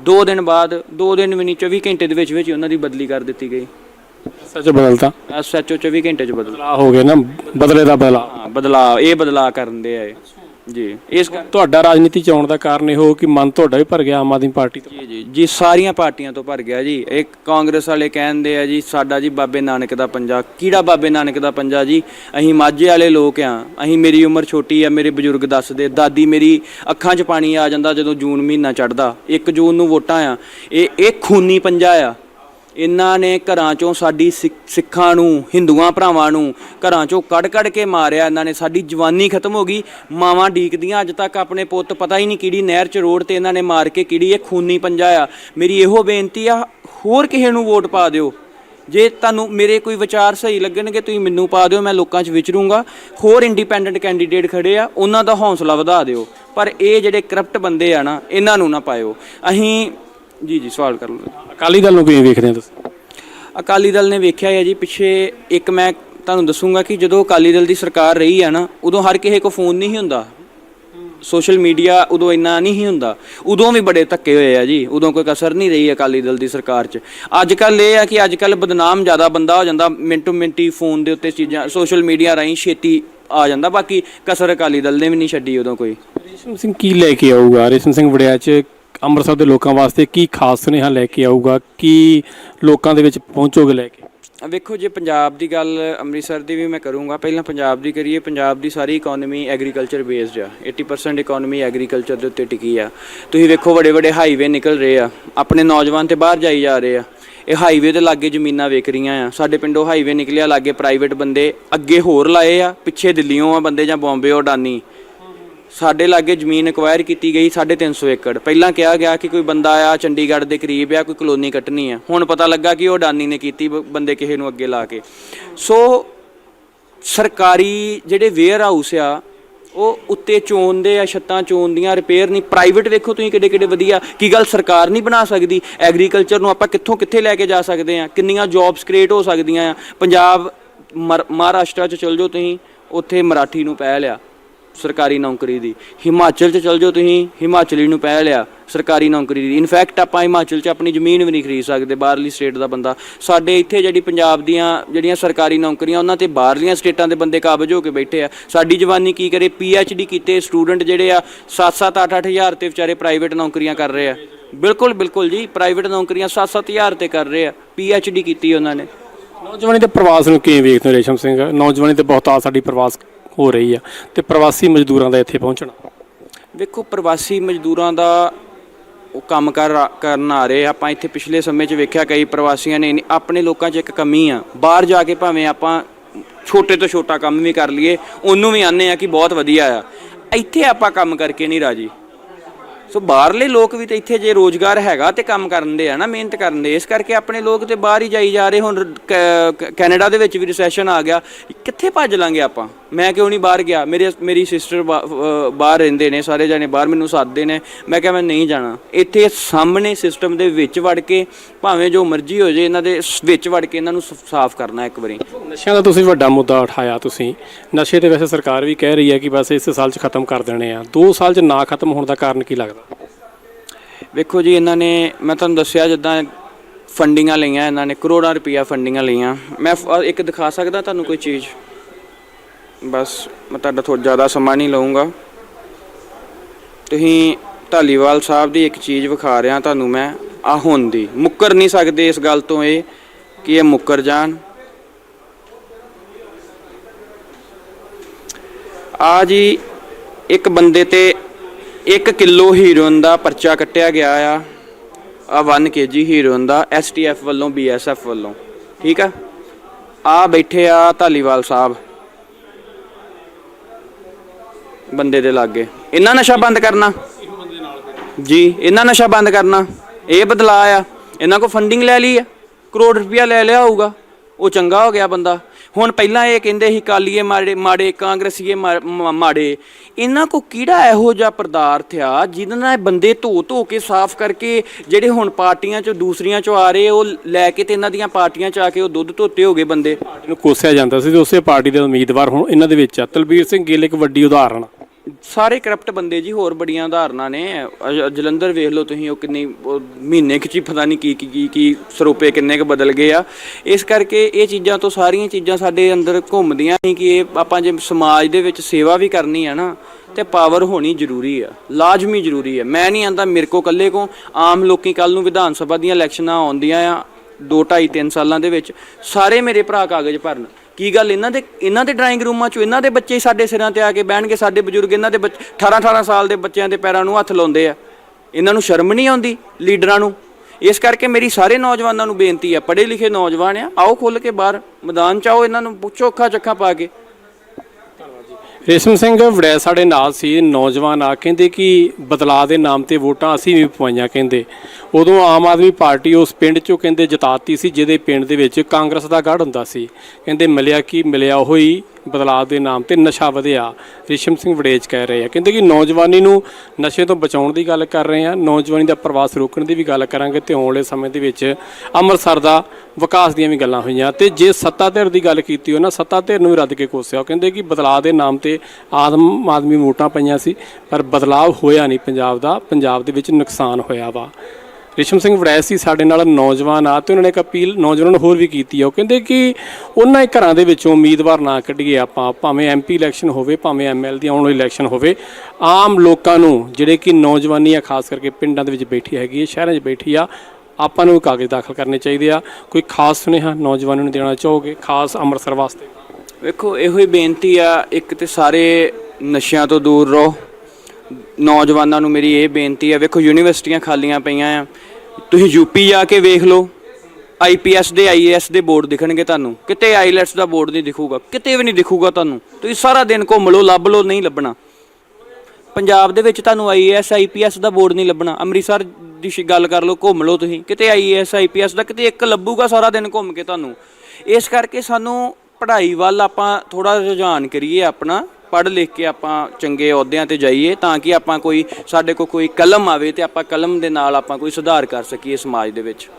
2 ਦਿਨ ਬਾਅਦ 2 ਦਿਨ ਵੀ ਨਹੀਂ 24 ਘੰਟੇ ਦੇ ਵਿੱਚ ਵਿੱਚ ਉਹਨਾਂ ਦੀ ਬਦਲੀ ਕਰ ਦਿੱਤੀ ਗਈ। ਸੱਚ ਬਦਲਤਾ। ਐਸਐਚਓ 24 ਘੰਟੇ ਚ ਬਦਲਾ ਬਦਲਾਅ ਹੋ ਗਿਆ ਨਾ ਬਦਲੇ ਦਾ ਬਦਲਾਅ। ਹਾਂ ਬਦਲਾ ਇਹ ਬਦਲਾ ਕਰਨ ਦੇ ਆਏ। ਜੀ ਇਸ ਕਰ- ਤੁਹਾਡਾ ਰਾਜਨੀਤੀ ਚ ਆਉਣ ਦਾ ਕਾਰਨ ਇਹ ਹੋ ਕਿ ਮਨ ਤੁਹਾਡਾ ਵੀ ਭਰ ਗਿਆ ਆਮ ਆਦਮੀ ਪਾਰਟੀ ਤੋਂ? ਜੀ ਜੀ ਜੀ ਸਾਰੀਆਂ ਪਾਰਟੀਆਂ ਤੋਂ ਭਰ ਗਿਆ ਜੀ। ਇੱਕ ਕਾਂਗਰਸ ਵਾਲੇ ਕਹਿੰਦੇ ਆ ਜੀ ਸਾਡਾ ਜੀ ਬਾਬੇ ਨਾਨਕ ਦਾ ਪੰਜਾ। ਕਿਹੜਾ ਬਾਬੇ ਨਾਨਕ ਦਾ ਪੰਜਾ ਜੀ? ਅਸੀਂ ਮਾਝੇ ਵਾਲੇ ਲੋਕ ਆ। ਅਸੀਂ ਮੇਰੀ ਉਮਰ ਛੋਟੀ ਆ ਮੇਰੇ ਬਜ਼ੁਰਗ ਦੱਸਦੇ। ਦਾਦੀ ਮੇਰੀ ਅੱਖਾਂ 'ਚ ਪਾਣੀ ਆ ਜਾਂਦਾ ਜਦੋਂ ਜੂਨ ਮਹੀਨਾ ਚੜਦਾ 1 ਜੂਨ ਨੂੰ ਵੋਟਾਂ ਆ। ਇਹ ਇਹ ਖੂਨੀ ਪੰਜਾ ਆ। ਇਹਨਾਂ ਨੇ ਘਰਾਂ ਚੋਂ ਸਾਡੀ ਸਿੱਖ- ਸਿੱਖਾਂ ਨੂੰ, ਹਿੰਦੂਆਂ ਭਰਾਵਾਂ ਨੂੰ ਘਰਾਂ ਚੋਂ ਕੱਢ-ਕੱਢ ਕੇ ਮਾਰਿਆ। ਇਹਨਾਂ ਨੇ ਸਾਡੀ ਜਵਾਨੀ ਖਤਮ ਹੋ ਗਈ। ਮਾਵਾਂ ਡੀਕਦੀਆਂ, ਅੱਜ ਤੱਕ ਆਪਣੇ ਪੁੱਤ ਪਤਾ ਹੀ ਨਹੀਂ ਕਿਹੜੀ ਨਹਿਰ 'ਚ ਰੋਡ ਤੇ ਇਹਨਾਂ ਨੇ ਮਾਰ ਕੇ ਕਿਹੜੀ ਇਹ ਖੂਨੀ ਪੰਜਾ ਆ ਮੇਰੀ ਇਹੋ ਬੇਨਤੀ ਆ, ਹੋਰ ਕਿਸੇ ਨੂੰ ਵੋਟ ਪਾ ਦਿਓ। ਜੇ ਤੁਹਾਨੂੰ ਮੇਰੇ ਕੋਈ ਵਿਚਾਰ ਸਹੀ ਲੱਗਣਗੇ, ਤੁਸੀਂ ਮੈਨੂੰ ਪਾ ਦਿਓ, ਮੈਂ ਲੋਕਾਂ 'ਚ ਵਿਚਰੂੰਗਾ। ਹੋਰ ਇੰਡੀਪੈਂਡੈਂਟ ਕੈਂਡੀਡੇਟ ਖੜੇ ਆ, ਉਹਨਾਂ ਦਾ ਹੌਸਲਾ ਵਧਾ ਦਿਓ। ਪਰ ਇਹ ਜਿਹੜੇ ਕਰਪਟ ਬੰਦੇ ਆ ਨਾ, ਇਹਨਾਂ ਨੂੰ ਨਾ ਪਾਇਓ। ਅਸੀਂ ਜੀ ਜੀ ਸਵਾਲ ਕਰ ਲਓ। ਅਕਾਲੀ ਦਲ ਨੂੰ ਕਿਵੇਂ ਵੇਖਦੇ ਹੋ ਤੁਸੀਂ? ਅਕਾਲੀ ਦਲ ਨੇ ਵੇਖਿਆ ਹੈ ਜੀ ਪਿੱਛੇ ਇੱਕ ਮੈਂ ਤੁਹਾਨੂੰ ਦੱਸੂੰਗਾ ਕਿ ਜਦੋਂ ਅਕਾਲੀ ਦਲ ਦੀ ਸਰਕਾਰ ਰਹੀ ਹੈ ਨਾ ਉਦੋਂ ਹਰ ਕਿਸੇ ਕੋ ਫੋਨ ਨਹੀਂ ਸੀ ਹੁੰਦਾ। ਸੋਸ਼ਲ ਮੀਡੀਆ ਉਦੋਂ ਇੰਨਾ ਨਹੀਂ ਸੀ ਹੁੰਦਾ। ਉਦੋਂ ਵੀ ਬੜੇ ਧੱਕੇ ਹੋਏ ਆ ਜੀ ਉਦੋਂ ਕੋਈ ਕਸਰ ਨਹੀਂ ਰਹੀ ਅਕਾਲੀ ਦਲ ਦੀ ਸਰਕਾਰ 'ਚ। ਅੱਜ ਕੱਲ ਇਹ ਆ ਕਿ ਅੱਜ ਕੱਲ ਬਦਨਾਮ ਜ਼ਿਆਦਾ ਬੰਦਾ ਹੋ ਜਾਂਦਾ ਮਿੰਟੋ ਮਿੰਟੀ ਫੋਨ ਦੇ ਉੱਤੇ ਚੀਜ਼ਾਂ ਸੋਸ਼ਲ ਮੀਡੀਆ ਰਾਹੀਂ ਛੇਤੀ ਆ ਜਾਂਦਾ। ਬਾਕੀ ਕਸਰ ਅਕਾਲੀ ਦਲ ਨੇ ਵੀ ਨਹੀਂ ਛੱਡੀ ਉਦੋਂ ਕੋਈ। ਰੇਸ਼ਮ ਸਿੰਘ ਕੀ ਲੈ ਕੇ ਆਊਗਾ? ਰੇਸ਼ਮ ਸਿੰਘ ਵੜਿਆ ਚ ਅੰਮ੍ਰਿਤਸਰ ਦੇ ਲੋਕਾਂ ਵਾਸਤੇ ਕੀ ਖਾਸ ਸੁਨੇਹਾ ਲੈ ਕੇ ਆਊਗਾ? ਕੀ ਲੋਕਾਂ ਦੇ ਵਿੱਚ ਪਹੁੰਚੋਗੇ ਲੈ ਕੇ? ਵੇਖੋ ਜੇ ਪੰਜਾਬ ਦੀ ਗੱਲ ਅੰਮ੍ਰਿਤਸਰ ਦੀ ਵੀ ਮੈਂ ਕਰੂੰਗਾ, ਪਹਿਲਾਂ ਪੰਜਾਬ ਦੀ ਕਰੀਏ, ਪੰਜਾਬ ਦੀ ਸਾਰੀ ਇਕਨੋਮੀ ਐਗਰੀਕਲਚਰ ਬੇਸਡ ਆ। 80% ਇਕਨੋਮੀ ਐਗਰੀਕਲਚਰ ਦੇ ਉੱਤੇ ਟਿਕੀ ਆ। ਤੁਸੀਂ ਵੇਖੋ ਵੱਡੇ ਵੱਡੇ ਹਾਈਵੇ ਨਿਕਲ ਰਹੇ ਆ, ਆਪਣੇ ਨੌਜਵਾਨ ਤੇ ਬਾਹਰ ਜਾਈ ਜਾ ਰਹੇ ਆ। ਇਹ ਹਾਈਵੇ ਦੇ ਲਾਗੇ ਜ਼ਮੀਨਾਂ ਵੇਚ ਰਹੀਆਂ ਆ। ਸਾਡੇ ਪਿੰਡੋਂ ਹਾਈਵੇ ਨਿਕਲਿਆ, ਲਾਗੇ ਪ੍ਰਾਈਵੇਟ ਬੰਦੇ ਅੱਗੇ ਹੋਰ ਲਾਏ ਆ, ਪਿੱਛੇ ਦਿੱਲੀੋਂ ਆ ਬੰਦੇ ਜਾਂ ਬੰਬੇ ਉਹ ਅਡਾਨੀ ਸਾਡੇ ਲਾਗੇ ਜ਼ਮੀਨ ਐਕਵਾਇਰ ਕੀਤੀ ਗਈ 350 ਏਕੜ। ਪਹਿਲਾਂ ਕਿਹਾ ਗਿਆ ਕਿ ਕੋਈ ਬੰਦਾ ਆ ਚੰਡੀਗੜ੍ਹ ਦੇ ਕਰੀਬ ਆ, ਕੋਈ ਕਲੋਨੀ ਕੱਟਣੀ ਆ। ਹੁਣ ਪਤਾ ਲੱਗਾ ਕਿ ਉਹ ਅਡਾਨੀ ਨੇ ਕੀਤੀ ਬ- ਬੰਦੇ ਕਿਸੇ ਨੂੰ ਅੱਗੇ ਲਾ ਕੇ। ਸੋ ਸਰਕਾਰੀ ਜਿਹੜੇ ਵੇਅਰ ਹਾਊਸ ਆ, ਉਹ ਉੱਤੇ ਚੋਣਦੇ ਆ, ਛੱਤਾਂ ਚੋਣਦੀਆਂ ਰਿਪੇਅਰ ਨਹੀਂ। ਪ੍ਰਾਈਵੇਟ ਵੇਖੋ ਤੁਸੀਂ ਕਿੱਡੇ ਕਿੱਡੇ ਵਧੀਆ। ਕੀ ਗੱਲ ਸਰਕਾਰ ਨਹੀਂ ਬਣਾ ਸਕਦੀ? ਐਗਰੀਕਲਚਰ ਨੂੰ ਆਪਾਂ ਕਿੱਥੋਂ ਕਿੱਥੇ ਲੈ ਕੇ ਜਾ ਸਕਦੇ ਆ? ਕਿੰਨੀਆਂ ਜੌਬਸ ਕ੍ਰੀਏਟ ਹੋ ਸਕਦੀਆਂ ਆ? ਪੰਜਾਬ ਮਰ- ਮਹਾਰਾਸ਼ਟਰ ਚ ਚਲ ਜਾਓ ਤੁਸੀਂ, ਉੱਥੇ ਮਰਾਠੀ ਨੂੰ ਪਹਿਲ ਆ। ਸਰਕਾਰੀ ਨੌਕਰੀ ਦੀ। ਹਿਮਾਚਲ ਚ ਚਲ ਜਾਓ ਤੁਸੀਂ, ਹਿਮਾਚਲੀ ਨੂੰ ਪਹਿਲ ਆ ਸਰਕਾਰੀ ਨੌਕਰੀ ਦੀ। ਇਨਫੈਕਟ ਆਪਾਂ ਹਿਮਾਚਲ ਚ ਆਪਣੀ ਜ਼ਮੀਨ ਵੀ ਨਹੀਂ ਖਰੀਦ ਸਕਦੇ, ਬਾਹਰਲੀ ਸਟੇਟ ਦਾ ਬੰਦਾ। ਸਾਡੇ ਇੱਥੇ ਜਿਹੜੀ ਪੰਜਾਬ ਦੀਆਂ ਜਿਹੜੀਆਂ ਸਰਕਾਰੀ ਨੌਕਰੀਆਂ, ਉਹਨਾਂ ਤੇ ਬਾਹਰਲੀਆਂ ਸਟੇਟਾਂ ਦੇ ਬੰਦੇ ਕਾਬਜ ਹੋ ਕੇ ਬੈਠੇ ਆ। ਸਾਡੀ ਜਵਾਨੀ ਕੀ ਕਰੇ? ਡੀ ਕੀਤੇ ਸਟੂਡੈਂਟ ਜਿਹੜੇ ਆ 7-7 8-8 ਹਜ਼ਾਰ ਤੇ ਵਿਚਾਰੇ ਪ੍ਰਾਈਵੇਟ ਨੌਕਰੀਆਂ ਕਰ ਰਹੇ ਆ। ਬਿਲਕੁਲ ਬਿਲਕੁਲ ਜੀ ਪ੍ਰਾਈਵੇਟ ਨੌਕਰੀਆਂ 7-7 ਹਜ਼ਾਰ ਤੇ ਕਰ ਰਹੇ ਆ। ਡੀ ਕੀਤੀ ਉਹਨਾਂ ਨੇ। ਨੌਜਵਾਨੀ ਦੇ ਪ੍ਰਵਾਸ ਨੂੰ ਕਿਵੇਂ ਵੇਖਦੇ ਹੋ ਰੇਸ਼ਮ ਸਿੰਘ? ਨੌਜਵਾਨੀ ਤੇ ਬਹੁਤ ਆ ਸਾਡੀ ਪ੍ਰਵਾਸ ਹੋ ਰਹੀ ਆ ਤੇ ਪ੍ਰਵਾਸੀ ਮਜ਼ਦੂਰਾਂ ਦਾ ਇੱਥੇ ਪਹੁੰਚਣਾ। ਵੇਖੋ, ਪ੍ਰਵਾਸੀ ਮਜ਼ਦੂਰਾਂ ਦਾ ਉਹ ਕੰਮ ਕਰ ਕਰਨ ਆ ਰਹੇ ਆਪਾਂ ਇੱਥੇ ਪਿਛਲੇ ਸਮੇਂ 'ਚ ਵੇਖਿਆ ਕਈ ਪ੍ਰਵਾਸੀਆਂ ਨੇ ਆਪਣੇ ਲੋਕਾਂ 'ਚ ਇੱਕ ਕਮੀ ਆ। ਬਾਹਰ ਜਾ ਕੇ ਭਾਵੇਂ ਆਪਾਂ ਛੋਟੇ ਤੋਂ ਛੋਟਾ ਕੰਮ ਵੀ ਕਰ ਲਈਏ, ਉਹਨੂੰ ਵੀ ਆਨੇ ਆ ਕਿ ਬਹੁਤ ਵਧੀਆ ਆ। ਇੱਥੇ ਆਪਾਂ ਕੰਮ ਕਰਕੇ ਨਹੀਂ ਰਾਜੀ। ਸੋ ਬਾਹਰਲੇ ਲੋਕ ਵੀ ਤੇ ਇੱਥੇ ਜੇ ਰੋਜ਼ਗਾਰ ਹੈਗਾ ਤੇ ਕੰਮ ਕਰਨ ਦੇ ਆ ਨਾ, ਮਿਹਨਤ ਕਰਨ ਦੇ। ਇਸ ਕਰਕੇ ਆਪਣੇ ਲੋਕ ਤੇ ਬਾਹਰ ਹੀ ਜਾਈ ਜਾ ਰਹੇ। ਹੁਣ ਕ- ਕੈਨੇਡਾ ਦੇ ਵਿੱਚ ਵੀ ਰਿਸੈਸ਼ਨ ਆ ਗਿਆ। ਕਿੱਥੇ ਭੱਜ ਲਾਂਗੇ ਆਪਾਂ? ਮੈਂ ਕਿਉਂ ਨਹੀਂ ਬਾਹਰ ਗਿਆ? ਮੇਰੇ ਮੇਰੀ ਸਿਸਟਰ ਬਾਹਰ ਰਹਿੰਦੇ ਨੇ ਸਾਰੇ ਜਾਣੇ ਬਾਹਰ ਮੈਨੂੰ ਸਾਥਦੇ ਨੇ। ਮੈਂ ਕਿਹਾ ਮੈਂ ਨਹੀਂ ਜਾਣਾ। ਇੱਥੇ ਸਾਹਮਣੇ ਸਿਸਟਮ ਦੇ ਵਿੱਚ ਵੜ ਕੇ ਭਾਵੇਂ ਜੋ ਮਰਜ਼ੀ ਹੋ ਜੇ ਇਹਨਾਂ ਦੇ ਵਿੱਚ ਵੜ ਕੇ ਇਹਨਾਂ ਨੂੰ ਸਾਫ਼ ਕਰਨਾ ਇੱਕ ਵਾਰੀ। ਨਸ਼ਿਆਂ ਦਾ ਤੁਸੀਂ ਵੱਡਾ ਮੁੱਦਾ ਉਠਾਇਆ ਤੁਸੀਂ। ਨਸ਼ੇ ਤੇ ਵੈਸੇ ਸਰਕਾਰ ਵੀ ਕਹਿ ਰਹੀ ਹੈ ਕਿ ਬਸ ਇਸ ਸਾਲ 'ਚ ਖਤਮ ਕਰ ਦੇਣੇ ਆ। 2 ਸਾਲ 'ਚ ਨਾ ਖਤਮ ਹੋਣ ਦਾ ਕਾਰਨ ਕੀ ਲੱਗਦਾ? ਵੇਖੋ ਜੀ ਇਹਨਾਂ ਨੇ ਮੈਂ ਤੁਹਾਨੂੰ ਦੱਸਿਆ ਜਿੱਦਾਂ ਫੰਡਿੰਗਾਂ ਲਈਆਂ ਇਹਨਾਂ ਨੇ ਕਰੋੜਾਂ ਰੁਪਈਆ ਫੰਡਿੰਗਾਂ ਲਈਆਂ। ਮੈਂ ਇੱਕ ਦਿਖਾ ਸਕਦਾ ਤੁਹਾਨੂੰ ਕੋਈ ਚੀਜ਼? ਬਸ ਮੈਂ ਤੁਹਾਡਾ ਥੋੜਾ ਜ਼ਿਆਦਾ ਸਮਾਂ ਨਹੀਂ ਲਵਾਂਗਾ ਤੁਸੀਂ ਢਾਲੀਵਾਲ ਸਾਹਿਬ ਦੀ ਇੱਕ ਚੀਜ਼ ਵਿਖਾ ਰਿਹਾ ਤੁਹਾਨੂੰ ਮੈਂ ਆ ਹੁਣ ਦੀ। ਮੁੱਕਰ ਨਹੀਂ ਸਕਦੇ ਇਸ ਗੱਲ ਤੋਂ ਇਹ ਕਿ ਇਹ ਮੁੱਕਰ ਜਾਣ। ਆ ਜੀ, ਇੱਕ ਬੰਦੇ ਤੇ 1 ਕਿਲੋ ਹੀਰੋਇਨ ਦਾ ਪਰਚਾ ਕੱਟਿਆ ਗਿਆ ਆ। ਆ 1 ਕੇਜੀ ਹੀਰੋਇਨ ਦਾ ਐਸਟੀਐਫ ਵੱਲੋਂ ਬੀਐਸਐਫ ਵੱਲੋਂ। ਠੀਕ ਆ? ਆ ਬੈਠੇ ਆ ਧਾਲੀਵਾਲ ਸਾਹਿਬ। ਬੰਦੇ ਦੇ ਲਾਗੇ। ਇਹਨਾਂ ਨਸ਼ਾ ਬੰਦ ਕਰਨਾ? ਜੀ, ਇਹਨਾਂ ਨਸ਼ਾ ਬੰਦ ਕਰਨਾ। ਇਹ ਬਦਲਾ ਆ। ਇਹਨਾਂ ਕੋ ਫੰਡਿੰਗ ਲੈ ਲਈ ਆ। ਕਰੋੜ ਰੁਪਇਆ ਲੈ ਲਿਆ ਹੋਊਗਾ। ਉਹ ਚੰਗਾ ਹੋ ਗਿਆ ਬੰਦਾ। ਹੁਣ ਪਹਿਲਾਂ ਇਹ ਕਹਿੰਦੇ ਸੀ ਕਾਲੀਏ ਮਾੜੇ ਮਾੜੇ, ਕਾਂਗਰਸੀਏ ਮਾੜੇ। ਇਹਨਾਂ ਕੋ ਕਿਹੜਾ ਇਹੋ ਜਿਹਾ ਪਦਾਰਥ ਆ, ਜਿਹਦੇ ਨਾਲ ਬੰਦੇ ਧੋ ਧੋ ਕੇ, ਸਾਫ਼ ਕਰਕੇ ਜਿਹੜੇ ਹੁਣ ਪਾਰਟੀਆਂ ਚੋਂ, ਦੂਸਰੀਆਂ ਚੋਂ ਆ ਰਹੇ, ਉਹ ਲੈ ਕੇ ਤੇ ਇਹਨਾਂ ਦੀਆਂ ਪਾਰਟੀਆਂ ਚ ਆ ਕੇ ਉਹ ਦੁੱਧ ਧੋਤੇ ਹੋ ਗਏ ਬੰਦੇ? ਪਾਰਟੀ ਨੂੰ ਕੋਸਿਆ ਜਾਂਦਾ ਸੀ ਤੇ ਉਸੇ ਪਾਰਟੀ ਦੇ ਉਮੀਦਵਾਰ ਹੁਣ ਇਹਨਾਂ ਦੇ ਵਿੱਚ ਆ। ਤਲਬੀਰ ਸਿੰਘ ਗਿੱਲ ਇੱਕ ਵੱਡੀ ਉਦਾਹਰਣ ਸਾਰੇ ਕਰਪਟ ਬੰਦੇ ਜੀ ਹੋਰ ਬੜੀਆਂ ਉਦਾਹਰਨਾਂ ਨੇ। ਅਜ- ਜਲੰਧਰ ਵੇਖ ਲਓ ਤੁਸੀਂ, ਉਹ ਕਿੰਨੀ, ਉਹ ਮਹੀਨੇ ਕੁ ਚ ਹੀ ਪਤਾ ਨਹੀਂ ਕੀ ਕੀ ਕੀ ਕੀ ਸਰੂਪੇ ਕਿੰਨੇ ਕੁ ਬਦਲ ਗਏ ਆ। ਇਸ ਕਰਕੇ ਇਹ ਚੀਜ਼ਾਂ ਤੋਂ ਸਾਰੀਆਂ ਚੀਜ਼ਾਂ ਸਾਡੇ ਅੰਦਰ ਘੁੰਮਦੀਆਂ ਨਹੀਂ ਕਿ ਇਹ ਆਪਾਂ ਜੇ ਸਮਾਜ ਦੇ ਵਿੱਚ ਸੇਵਾ ਵੀ ਕਰਨੀ ਆ ਨਾ, ਤੇ ਪਾਵਰ ਹੋਣੀ ਜ਼ਰੂਰੀ ਆ, ਲਾਜ਼ਮੀ ਜ਼ਰੂਰੀ ਆ। ਮੈਂ ਨਹੀਂ ਆਂਦਾ ਮੇਰੇ ਕੋ ਇਕੱਲੇ ਕੋ ਆਮ ਲੋਕੀ ਕੱਲ ਨੂੰ ਵਿਧਾਨ ਸਭਾ ਦੀਆਂ ਇਲੈਕਸ਼ਨਾਂ ਆਉਂਦੀਆਂ ਆ 2 2.5 3 ਸਾਲਾਂ ਦੇ ਵਿੱਚ, ਸਾਰੇ ਮੇਰੇ ਭਰਾ ਕਾਗਜ਼ ਭਰਨ। ਕੀ ਗੱਲ, ਇਹਨਾਂ ਦੇ ਇਹਨਾਂ ਦੇ ਡਰਾਇੰਗ ਰੂਮਾਂ 'ਚ ਇਹਨਾਂ ਦੇ ਬੱਚੇ ਸਾਡੇ ਸਿਰਾਂ ਤੇ ਆ ਕੇ ਬਹਿਣਗੇ, ਸਾਡੇ ਬਜ਼ੁਰਗ ਇਹਨਾਂ ਦੇ 18 18 ਸਾਲ ਦੇ ਬੱਚਿਆਂ ਦੇ ਪੈਰਾਂ ਨੂੰ ਹੱਥ ਲਾਉਂਦੇ ਆ। ਇਹਨਾਂ ਨੂੰ ਸ਼ਰਮ ਨਹੀਂ ਆਉਂਦੀ ਲੀਡਰਾਂ ਨੂੰ? ਇਸ ਕਰਕੇ ਮੇਰੀ ਸਾਰੇ ਨੌਜਵਾਨਾਂ ਨੂੰ ਬੇਨਤੀ ਆ ਪੜ੍ਹੇ ਲਿਖੇ ਨੌਜਵਾਨ ਆ, ਆਓ ਖੁੱਲ ਕੇ ਬਾਹਰ ਮੈਦਾਨ 'ਚ ਆਓ, ਇਹਨਾਂ ਨੂੰ ਪੁੱਛੋ ਅੱਖਾਂ ਚੱਖਾਂ ਪਾ ਕੇ। ਰੇਸ਼ਮ ਸਿੰਘ ਵੜੈ ਸਾਡੇ ਨਾਲ ਸੀ, ਨੌਜਵਾਨ ਆ, ਕਹਿੰਦੇ ਕਿ ਬਦਲਾਅ ਦੇ ਨਾਮ ਤੇ ਵੋਟਾਂ ਅਸੀਂ ਵੀ ਪਵਾਈਆਂ, ਕਹਿੰਦੇ। ਉਦੋਂ ਆਮ ਆਦਮੀ ਪਾਰਟੀ ਉਸ ਪਿੰਡ ਚੋਂ ਕਹਿੰਦੇ ਜਿਤਾਤੀ ਸੀ, ਜਿਹਦੇ ਪਿੰਡ ਦੇ ਵਿੱਚ ਕਾਂਗਰਸ ਦਾ ਗੜ ਹੁੰਦਾ ਸੀ। ਕਹਿੰਦੇ ਮਿਲਿਆ ਕੀ, ਮਿਲਿਆ ਹੋਈ ਬਦਲਾਅ ਦੇ ਨਾਮ ਤੇ ਨਸ਼ਾ ਵਧਿਆ। ਰਿਸ਼ਮ ਸਿੰਘ ਵੜੇਜ ਕਹਿ ਰਹੇ ਆ। ਕਹਿੰਦੇ ਕਿ ਨੌਜਵਾਨੀ ਨੂੰ ਨਸ਼ੇ ਤੋਂ ਬਚਾਉਣ ਦੀ ਗੱਲ ਕਰ ਰਹੇ ਆ। ਨੌਜਵਾਨੀ ਦਾ ਪ੍ਰਵਾਸ ਰੋਕਣ ਦੀ ਵੀ ਗੱਲ ਕਰਾਂਗੇ ਤੇ ਆਉਣ ਵਾਲੇ ਸਮੇਂ ਦੇ ਵਿੱਚ ਅੰਮ੍ਰਿਤਸਰ ਦਾ ਵਿਕਾਸ ਦੀਆਂ ਵੀ ਗੱਲਾਂ ਹੋਈਆਂ। ਤੇ ਜੇ ਸੱਤਾ ਧਿਰ ਦੀ ਗੱਲ ਕੀਤੀ ਉਹਨਾਂ, ਸੱਤਾ ਧਿਰ ਨੂੰ ਰੱਦ ਕੇ ਕੋਸਿਆ। ਉਹ ਕਹਿੰਦੇ ਕਿ ਬਦਲਾਅ ਦੇ ਨਾਮ ਤੇ ਆਦਮ ਆਦਮੀ ਵੋਟਾਂ ਪਈਆਂ ਸੀ, ਪਰ ਬਦਲਾਅ ਹੋਇਆ ਨਹੀਂ ਪੰਜਾਬ ਦਾ। ਪੰਜਾਬ ਦੇ ਵਿੱਚ ਨੁਕਸਾਨ ਹੋਇਆ ਵਾ। ਰਿਸ਼ਮ ਸਿੰਘ ਵੜੈਚ ਸੀ ਸਾਡੇ ਨਾਲ ਨੌਜਵਾਨ ਆ ਤੇ ਉਹਨਾਂ ਨੇ ਇੱਕ ਅਪੀਲ ਨੌਜਵਾਨਾਂ ਨੂੰ ਹੋਰ ਵੀ ਕੀਤੀ ਆ। ਉਹ ਕਹਿੰਦੇ ਕਿ ਉਹਨਾਂ ਹੀ ਘਰਾਂ ਦੇ ਵਿੱਚੋਂ ਉਮੀਦਵਾਰ ਨਾ ਕੱਢੀਏ ਆਪਾਂ, ਭਾਵੇਂ ਐਮਪੀ ਇਲੈਕਸ਼ਨ ਹੋਵੇ, ਭਾਵੇਂ ਐਮਐਲ ਦੀ ਆਉਣ ਵਾਲੀ ਇਲੈਕਸ਼ਨ ਹੋਵੇ। ਆਮ ਲੋਕਾਂ ਨੂੰ ਜਿਹੜੇ ਕਿ ਨੌਜਵਾਨੀ ਆ, ਖਾਸ ਕਰਕੇ ਪਿੰਡਾਂ ਦੇ ਵਿੱਚ ਬੈਠੀ ਹੈਗੀ ਹੈ ਸ਼ਹਿਰਾਂ 'ਚ ਬੈਠੀ ਆ, ਆਪਾਂ ਨੂੰ ਵੀ ਕਾਗਜ਼ ਦਾਖਲ ਕਰਨੇ ਚਾਹੀਦੇ ਆ। ਕੋਈ ਖਾਸ ਸੁਨੇਹਾ ਨੌਜਵਾਨਾਂ ਨੂੰ ਦੇਣਾ ਚਾਹੋਗੇ? ਖਾਸ ਅੰਮ੍ਰਿਤਸਰ ਵਾਸਤੇ। ਵੇਖੋ, ਇਹੋ ਹੀ ਬੇਨਤੀ ਆ, ਇੱਕ ਤੇ ਸਾਰੇ ਨਸ਼ਿਆਂ ਤੋਂ ਦੂਰ ਰਹੋ। ਨੌਜਵਾਨਾਂ ਨੂੰ ਮੇਰੀ ਇਹ ਬੇਨਤੀ ਆ ਵੇਖੋ ਯੂਨੀਵਰਸਿਟੀਆਂ ਖਾਲੀਆਂ ਪਈਆਂ ਆ। ਤੁਸੀਂ ਯੂਪੀ ਜਾ ਕੇ ਵੇਖ ਲਓ ਆਈਪੀਐਸ ਦੇ ਆਈਏਐਸ ਦੇ ਬੋਰਡ ਦਿਖਣਗੇ ਤੁਹਾਨੂੰ। ਕਿਤੇ ਆਈਲੈਟਸ ਦਾ ਬੋਰਡ ਨਹੀਂ ਦਿਖੂਗਾ, ਕਿਤੇ ਵੀ ਨਹੀਂ ਦਿਖੂਗਾ ਤੁਹਾਨੂੰ। ਤੁਸੀਂ ਸਾਰਾ ਦਿਨ ਘੁੰਮ ਲਓ, ਲੱਭ ਲਓ, ਨਹੀਂ ਲੱਭਣਾ। ਪੰਜਾਬ ਦੇ ਵਿੱਚ ਤੁਹਾਨੂੰ ਆਈਏਐਸ ਆਈਪੀਐਸ ਦਾ ਬੋਰਡ ਨਹੀਂ ਲੱਭਣਾ। ਅੰਮ੍ਰਿਤਸਰ ਦੀ ਗੱਲ ਕਰ ਲਓ, ਘੁੰਮ ਲਓ ਤੁਸੀਂ। ਕਿਤੇ ਆਈਏਐਸ ਆਈਪੀਐਸ ਦਾ ਕਿਤੇ ਇੱਕ ਲੱਭੂਗਾ ਸਾਰਾ ਦਿਨ ਘੁੰਮ ਕੇ ਤੁਹਾਨੂੰ। ਇਸ ਕਰਕੇ ਸਾਨੂੰ ਪੜ੍ਹਾਈ ਵੱਲ ਆਪਾਂ ਥੋੜਾ ਰੁਝਾਨ ਕਰੀਏ ਆਪਣਾ। ਪੜ੍ਹ ਲਿਖ ਕੇ ਆਪਾਂ ਚੰਗੇ ਅਹੁਦਿਆਂ ਤੇ ਜਾਈਏ ਤਾਂ ਕਿ ਆਪਾਂ ਕੋਈ ਸਾਡੇ ਕੋਲ ਕੋਈ ਕਲਮ ਆਵੇ ਤੇ ਆਪਾਂ ਕਲਮ ਦੇ ਨਾਲ ਆਪਾਂ ਕੋਈ ਸੁਧਾਰ ਕਰ ਸਕੀਏ ਸਮਾਜ ਦੇ ਵਿੱਚ।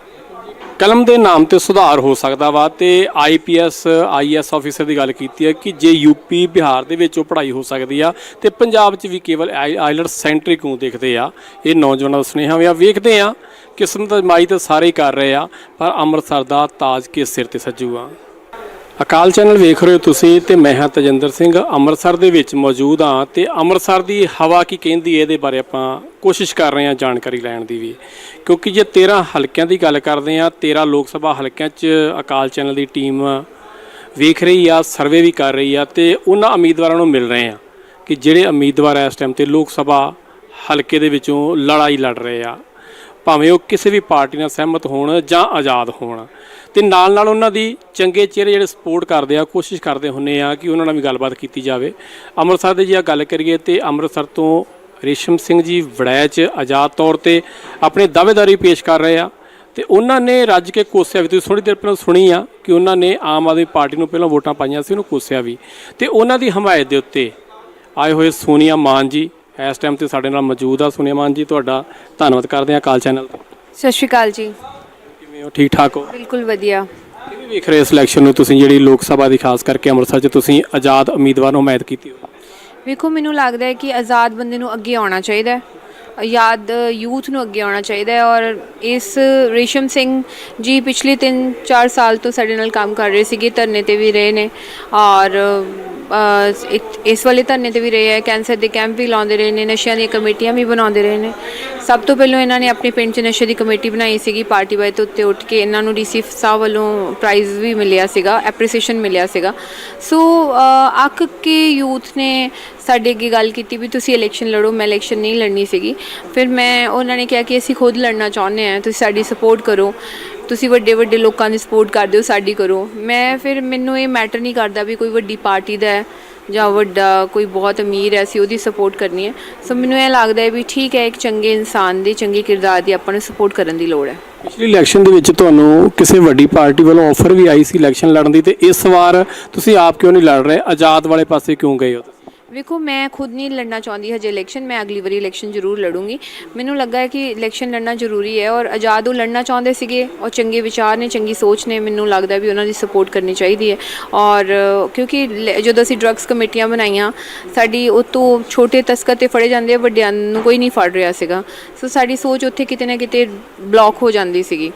ਕਲਮ ਦੇ ਨਾਮ ਤੇ ਸੁਧਾਰ ਹੋ ਸਕਦਾ ਵਾ ਤੇ ਆਈਪੀਐਸ ਆਈਐਸ ਆਫੀਸਰ ਦੀ ਗੱਲ ਕੀਤੀ ਹੈ ਕਿ ਜੇ ਯੂਪੀ ਬਿਹਾਰ ਦੇ ਵਿੱਚ ਉਹ ਪੜ੍ਹਾਈ ਹੋ ਸਕਦੀ ਆ ਤੇ ਪੰਜਾਬ 'ਚ ਵੀ ਕੇਵਲ ਆਈਲਟ ਸੈਂਟਰਿਕ ਨੂੰ ਦੇਖਦੇ ਆ। ਇਹ ਨੌਜਵਾਨਾਂ ਦਾ ਸੁਨੇਹਾ ਵੀ ਆ। ਵੇਖਦੇ ਆ ਕਿਸਮਤ ਅਜ਼ਮਾਈ ਤਾਂ ਸਾਰੇ ਹੀ ਕਰ ਰਹੇ ਆ, ਪਰ ਅੰਮ੍ਰਿਤਸਰ ਦਾ ਤਾਜ ਕਿਸ ਸਿਰ ਤੇ ਸੱਜੂਗਾ ਅਕਾਲ ਚੈਨਲ ਵੇਖ ਰਹੇ ਹੋ ਤੁਸੀਂ ਤੇ ਮੈਂ ਹਾਂ ਤਜਿੰਦਰ ਸਿੰਘ। ਅੰਮ੍ਰਿਤਸਰ ਦੇ ਵਿੱਚ ਮੌਜੂਦ ਹਾਂ ਤੇ ਅੰਮ੍ਰਿਤਸਰ ਦੀ ਹਵਾ ਕੀ ਕਹਿੰਦੀ ਹੈ ਇਹਦੇ ਬਾਰੇ ਆਪਾਂ ਕੋਸ਼ਿਸ਼ ਕਰ ਰਹੇ ਹਾਂ ਜਾਣਕਾਰੀ ਲੈਣ ਦੀ ਵੀ। ਕਿਉਂਕਿ ਜੇ 13 ਹਲਕਿਆਂ ਦੀ ਗੱਲ ਕਰਦੇ ਹਾਂ 13 ਲੋਕ ਸਭਾ ਹਲਕਿਆਂ 'ਚ ਅਕਾਲ ਚੈਨਲ ਦੀ ਟੀਮ ਵੇਖ ਰਹੀ ਆ, ਸਰਵੇ ਵੀ ਕਰ ਰਹੀ ਆ ਤੇ ਉਹਨਾਂ ਉਮੀਦਵਾਰਾਂ ਨੂੰ ਮਿਲ ਰਹੇ ਆ ਕਿ ਜਿਹੜੇ ਉਮੀਦਵਾਰ ਇਸ ਟਾਈਮ ਤੇ ਲੋਕ ਸਭਾ ਹਲਕੇ ਦੇ ਵਿੱਚੋਂ ਲੜਾਈ ਲੜ ਰਹੇ ਆ। ਭਾਵੇਂ ਉਹ ਕਿਸੇ ਵੀ ਪਾਰਟੀ ਨਾਲ ਸਹਿਮਤ ਹੋਣ ਜਾਂ ਆਜ਼ਾਦ ਹੋਣ। ਤੇ ਨਾਲ ਨਾਲ ਉਹਨਾਂ ਦੀ ਚੰਗੇ ਚਿਹਰੇ ਜਿਹੜੇ ਸਪੋਰਟ ਕਰਦੇ ਆ, ਕੋਸ਼ਿਸ਼ ਕਰਦੇ ਹੁੰਨੇ ਆ ਕਿ ਉਹਨਾਂ ਨਾਲ ਵੀ ਗੱਲਬਾਤ ਕੀਤੀ ਜਾਵੇ। ਅੰਮ੍ਰਿਤਸਰ ਦੇ ਜੇ ਆ ਗੱਲ ਕਰੀਏ ਤੇ ਅੰਮ੍ਰਿਤਸਰ ਤੋਂ ਰੇਸ਼ਮ ਸਿੰਘ ਜੀ ਵੜੈਚ ਆਜ਼ਾਦ ਤੌਰ ਤੇ ਆਪਣੇ ਦਾਅਵੇਦਾਰੀ ਪੇਸ਼ ਕਰ ਰਹੇ ਆ ਤੇ ਉਹਨਾਂ ਨੇ ਰੱਜ ਕੇ ਕੋਸਿਆ ਵੀ, ਤੁਸੀਂ ਥੋੜੀ ਦੇਰ ਪਹਿਲਾਂ ਸੁਣੀ ਆ ਕਿ ਉਹਨਾਂ ਨੇ ਆਮ ਆਦਮੀ ਪਾਰਟੀ ਨੂੰ ਪਹਿਲਾਂ ਵੋਟਾਂ ਪਾਈਆਂ ਸੀ, ਉਹਨੂੰ ਕੋਸਿਆ ਵੀ। ਤੇ ਉਹਨਾਂ ਦੀ ਹਮਾਇਤ ਦੇ ਉੱਤੇ ਆਏ ਹੋਏ ਸੋਨੀਆ ਮਾਨ ਜੀ, ਇਸ ਟਾਈਮ ਤੇ ਸਾਡੇ ਨਾਲ ਮੌਜੂਦ ਆ ਸੋਨੀਆ ਮਾਨ ਜੀ, ਤੁਹਾਡਾ ਧੰਨਵਾਦ ਕਰਦੇ ਆ ਕਾਲ ਚੈਨਲ ਤੋਂ। ਸਤਿ ਸ਼੍ਰੀ ਅਕਾਲ ਜੀ। ਕਿਵੇਂ ਹੋ? ਠੀਕ ਠਾਕ ਹੋ? ਬਿਲਕੁਲ ਵਧੀਆ। ਕਿਵੇਂ ਵੇਖ ਰਹੇ ਇਸ ਇਲੈਕਸ਼ਨ ਨੂੰ ਤੁਸੀਂ ਜਿਹੜੀ ਲੋਕ ਸਭਾ ਦੀ ਖਾਸ ਕਰਕੇ ਅੰਮ੍ਰਿਤਸਰ 'ਚ ਤੁਸੀਂ ਆਜ਼ਾਦ ਉਮੀਦਵਾਰ ਨੂੰ ਹਮਾਇਤ ਕੀਤੀ ਹੋ ਵੇਖੋ ਮੈਨੂੰ ਲੱਗਦਾ ਹੈ ਕਿ ਆਜ਼ਾਦ ਬੰਦੇ ਨੂੰ ਅੱਗੇ ਆਉਣਾ ਚਾਹੀਦਾ ਹੈ। ਆਜ਼ਾਦ ਯੂਥ ਨੂੰ ਅੱਗੇ ਆਉਣਾ ਚਾਹੀਦਾ ਹੈ ਔਰ ਇਸ ਰੇਸ਼ਮ ਸਿੰਘ ਜੀ ਪਿਛਲੇ 3-4 ਸਾਲ ਤੋਂ ਸਾਡੇ ਨਾਲ ਕੰਮ ਕਰ ਰਹੇ ਸੀਗੇ ਧਰਨੇ ਤੇ ਵੀ ਰਹੇ ਨੇ ਔਰ ਇਸ ਵਾਲੇ ਧਰਨੇ ਤੇ ਵੀ ਰਹੇ ਹੈ ਕੈਂਸਰ ਦੇ ਕੈਂਪ ਵੀ ਲਾਉਂਦੇ ਰਹੇ ਨੇ ਨਸ਼ਿਆਂ ਦੀਆਂ ਕਮੇਟੀਆਂ ਵੀ ਬਣਾਉਂਦੇ ਰਹੇ ਨੇ। ਸਭ ਤੋਂ ਪਹਿਲਾਂ ਇਹਨਾਂ ਨੇ ਆਪਣੇ ਪਿੰਡ 'ਚ ਨਸ਼ੇ ਦੀ ਕਮੇਟੀ ਬਣਾਈ ਸੀਗੀ ਪਾਰਟੀ ਵਾਈ ਤੋਂ ਉੱਤੇ ਉੱਠ ਕੇ ਇਹਨਾਂ ਨੂੰ ਡੀਸੀ ਸਾਹਿਬ ਵੱਲੋਂ ਪ੍ਰਾਈਜ਼ ਵੀ ਮਿਲਿਆ ਸੀਗਾ ਐਪਰੀਸੀਏਸ਼ਨ ਮਿਲਿਆ ਸੀਗਾ। ਸੋ ਅ, ਅੱਕ ਕੇ ਯੂਥ ਨੇ ਸਾਡੇ ਅੱਗੇ ਗੱਲ ਕੀਤੀ ਵੀ ਤੁਸੀਂ ਇਲੈਕਸ਼ਨ ਲੜੋ ਮੈਂ ਇਲੈਕਸ਼ਨ ਨਹੀਂ ਲੜਨੀ ਸੀਗੀ। ਫਿਰ ਮੈਂ ਉਹਨਾਂ ਨੇ ਕਿਹਾ ਕਿ ਅਸੀਂ ਖੁਦ ਲੜਨਾ ਚਾਹੁੰਦੇ ਹਾਂ ਤੁਸੀਂ ਸਾਡੀ ਸਪੋਰਟ ਕਰੋ। ਤੁਸੀਂ ਵੱਡੇ ਵੱਡੇ ਲੋਕਾਂ ਦੀ ਸਪੋਰਟ ਕਰਦੇ ਹੋ, ਸਾਡੀ ਕਰੋ। ਮੈਂ ਫਿਰ ਮੈਨੂੰ ਇਹ ਮੈਟਰ ਨਹੀਂ ਕਰਦਾ ਵੀ ਕੋਈ ਵੱਡੀ ਪਾਰਟੀ ਦਾ ਹੈ ਜਾਂ ਵੱਡਾ ਕੋਈ ਬਹੁਤ ਅਮੀਰ ਹੈ, ਅਸੀਂ ਉਹਦੀ ਸਪੋਰਟ ਕਰਨੀ ਹੈ। ਸੋ ਮੈਨੂੰ ਇਹ ਲੱਗਦਾ ਹੈ ਵੀ ਠੀਕ ਹੈ, ਇੱਕ ਚੰਗੇ ਇਨਸਾਨ ਦੇ, ਚੰਗੇ ਕਿਰਦਾਰ ਦੀ ਆਪਾਂ ਨੂੰ ਸਪੋਰਟ ਕਰਨ ਦੀ ਲੋੜ ਹੈ। ਪਿਛਲੀ ਇਲੈਕਸ਼ਨ ਦੇ ਵਿੱਚ ਤੁਹਾਨੂੰ ਕਿਸੇ ਵੱਡੀ ਪਾਰਟੀ ਵੱਲੋਂ ਆਫਰ ਵੀ ਆਈ ਸੀ ਇਲੈਕਸ਼ਨ ਲੜਨ ਦੀ ਤੇ ਇਸ ਵਾਰ ਤੁਸੀਂ ਆਪ ਕਿਉਂ ਨਹੀਂ ਲੜ ਰਹੇ? ਆਜ਼ਾਦ ਵਾਲੇ ਪਾਸੇ ਕਿਉਂ ਗਏ ਹੋ ਵੇਖੋ, ਮੈਂ ਖੁਦ ਨਹੀਂ ਲੜਨਾ ਚਾਹੁੰਦੀ ਹਜੇ ਇਲੈਕਸ਼ਨ ਮੈਂ ਅਗਲੀ ਵਾਰੀ ਇਲੈਕਸ਼ਨ ਜ਼ਰੂਰ ਲੜੂੰਗੀ। ਮੈਨੂੰ ਲੱਗਾ ਹੈ ਕਿ ਇਲੈਕਸ਼ਨ ਲੜਨਾ ਜ਼ਰੂਰੀ ਹੈ ਔਰ ਆਜ਼ਾਦ ਉਹ ਲੜਨਾ ਚਾਹੁੰਦੇ ਸੀਗੇ ਔਰ ਚੰਗੇ ਵਿਚਾਰ ਨੇ, ਚੰਗੀ ਸੋਚ ਨੇ, ਮੈਨੂੰ ਲੱਗਦਾ ਵੀ ਉਹਨਾਂ ਦੀ ਸਪੋਰਟ ਕਰਨੀ ਚਾਹੀਦੀ ਹੈ। ਔਰ ਕਿਉਂਕਿ ਲ- ਜਦੋਂ ਅਸੀਂ ਡਰੱਗਸ ਕਮੇਟੀਆਂ ਬਣਾਈਆਂ, ਸਾਡੀ ਉਹ ਤੋਂ ਛੋਟੇ ਤਸਕਰ ਤੇ ਫੜੇ ਜਾਂਦੇ ਆ, ਵੱਡਿਆਂ ਨੂੰ ਕੋਈ ਨਹੀਂ ਫੜ ਰਿਹਾ ਸੀਗਾ। ਸੋ ਸਾਡੀ ਸੋਚ ਉੱਥੇ ਕਿਤੇ ਨਾ ਕਿਤੇ ਬਲੌਕ ਹੋ ਜਾਂਦੀ ਸੀਗੀ।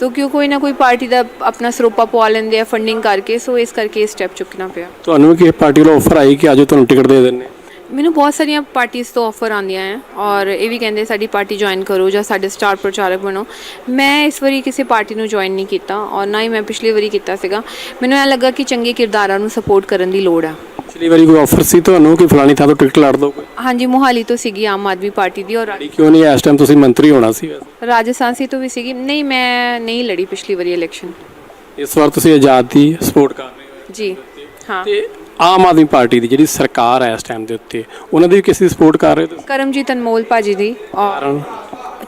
ਸੋ ਕਿਉਂ ਕੋਈ ਨਾ ਕੋਈ ਪਾਰਟੀ ਦਾ ਆਪਣਾ ਸਰੋਪਾ ਪਵਾ ਲੈਂਦੇ ਆ ਫੰਡਿੰਗ ਕਰਕੇ ਸੋ ਇਸ ਕਰਕੇ ਇਹ ਸਟੈਪ ਚੁੱਕਣਾ ਪਿਆ। ਤੁਹਾਨੂੰ ਵੀ ਕਿਸੇ ਪਾਰਟੀ ਵੱਲੋਂ ਆਫਰ ਆਈ ਕਿ ਆਜੋ ਤੁਹਾਨੂੰ ਟਿਕਟ ਦੇ ਦਿੰਨੇ ਮੈਨੂੰ ਬਹੁਤ ਸਾਰੀਆਂ ਪਾਰਟੀਆਂ ਤੋਂ ਆਫਰ ਆਉਂਦੀਆਂ ਹੈ ਔਰ ਇਹ ਵੀ ਕਹਿੰਦੇ ਸਾਡੀ ਪਾਰਟੀ ਜੁਆਇਨ ਕਰੋ ਜਾਂ ਸਾਡੇ ਸਟਾਰ ਪ੍ਰਚਾਰਕ ਬਣੋ। ਮੈਂ ਇਸ ਵਾਰੀ ਕਿਸੇ ਪਾਰਟੀ ਨੂੰ ਜੁਆਇਨ ਨਹੀਂ ਕੀਤਾ ਔਰ ਨਾ ਹੀ ਮੈਂ ਪਿਛਲੀ ਵਾਰੀ ਕੀਤਾ ਸੀਗਾ। ਮੈਨੂੰ ਇਹ ਲੱਗਾ ਕਿ ਚੰਗੇ ਕਿਰਦਾਰਾਂ ਨੂੰ ਸਪੋਰਟ ਕਰਨ ਦੀ ਲੋੜ ਹੈ ਪਿਛਲੀ ਵਾਰੀ ਕੋਈ ਆਫਰ ਸੀ ਤੁਹਾਨੂੰ ਕਿ ਫਲਾਣੀ ਥਾਂ ਤੋਂ ਟਿਕਟ ਲੜ ਦੋ ਕੋਈ? ਹਾਂਜੀ ਮੋਹਾਲੀ ਤੋਂ ਸੀਗੀ ਆਮ ਆਦਮੀ ਪਾਰਟੀ ਦੀ ਔਰ ਲੜੀ ਕਿਉਂ ਨਹੀਂ ਇਸ ਟਾਈਮ ਤੁਸੀਂ ਮੰਤਰੀ ਹੋਣਾ ਸੀ ਵੈਸੇ। ਰਾਜਸਥਾਨ ਸੀ ਤੋਂ ਵੀ ਸੀਗੀ। ਨਹੀਂ ਮੈਂ ਨਹੀਂ ਲੜੀ ਪਿਛਲੀ ਵਾਰੀ ਇਲੈਕਸ਼ਨ ਇਸ ਵਾਰ ਤੁਸੀਂ ਆਜ਼ਾਦ ਦੀ ਸਪੋਰਟ ਕਰ ਰਹੇ ਹੋ। ਜੀ ਹਾਂ। ਤੇ ਆਮ ਆਦਮੀ ਪਾਰਟੀ ਦੀ ਜਿਹੜੀ ਸਰਕਾਰ ਹੈ ਇਸ ਟਾਈਮ ਦੇ ਉੱਤੇ ਉਹਨਾਂ ਦੀ ਵੀ ਕਿਸੇ ਦੀ ਸਪੋਰਟ ਕਰ ਰਹੇ ਹੋ ਤੁਸੀਂ? ਕਰਮਜੀਤ ਅਨਮੋਲ ਭਾਜੀ ਦੀ। ਔਰ ਕਾਰਨ?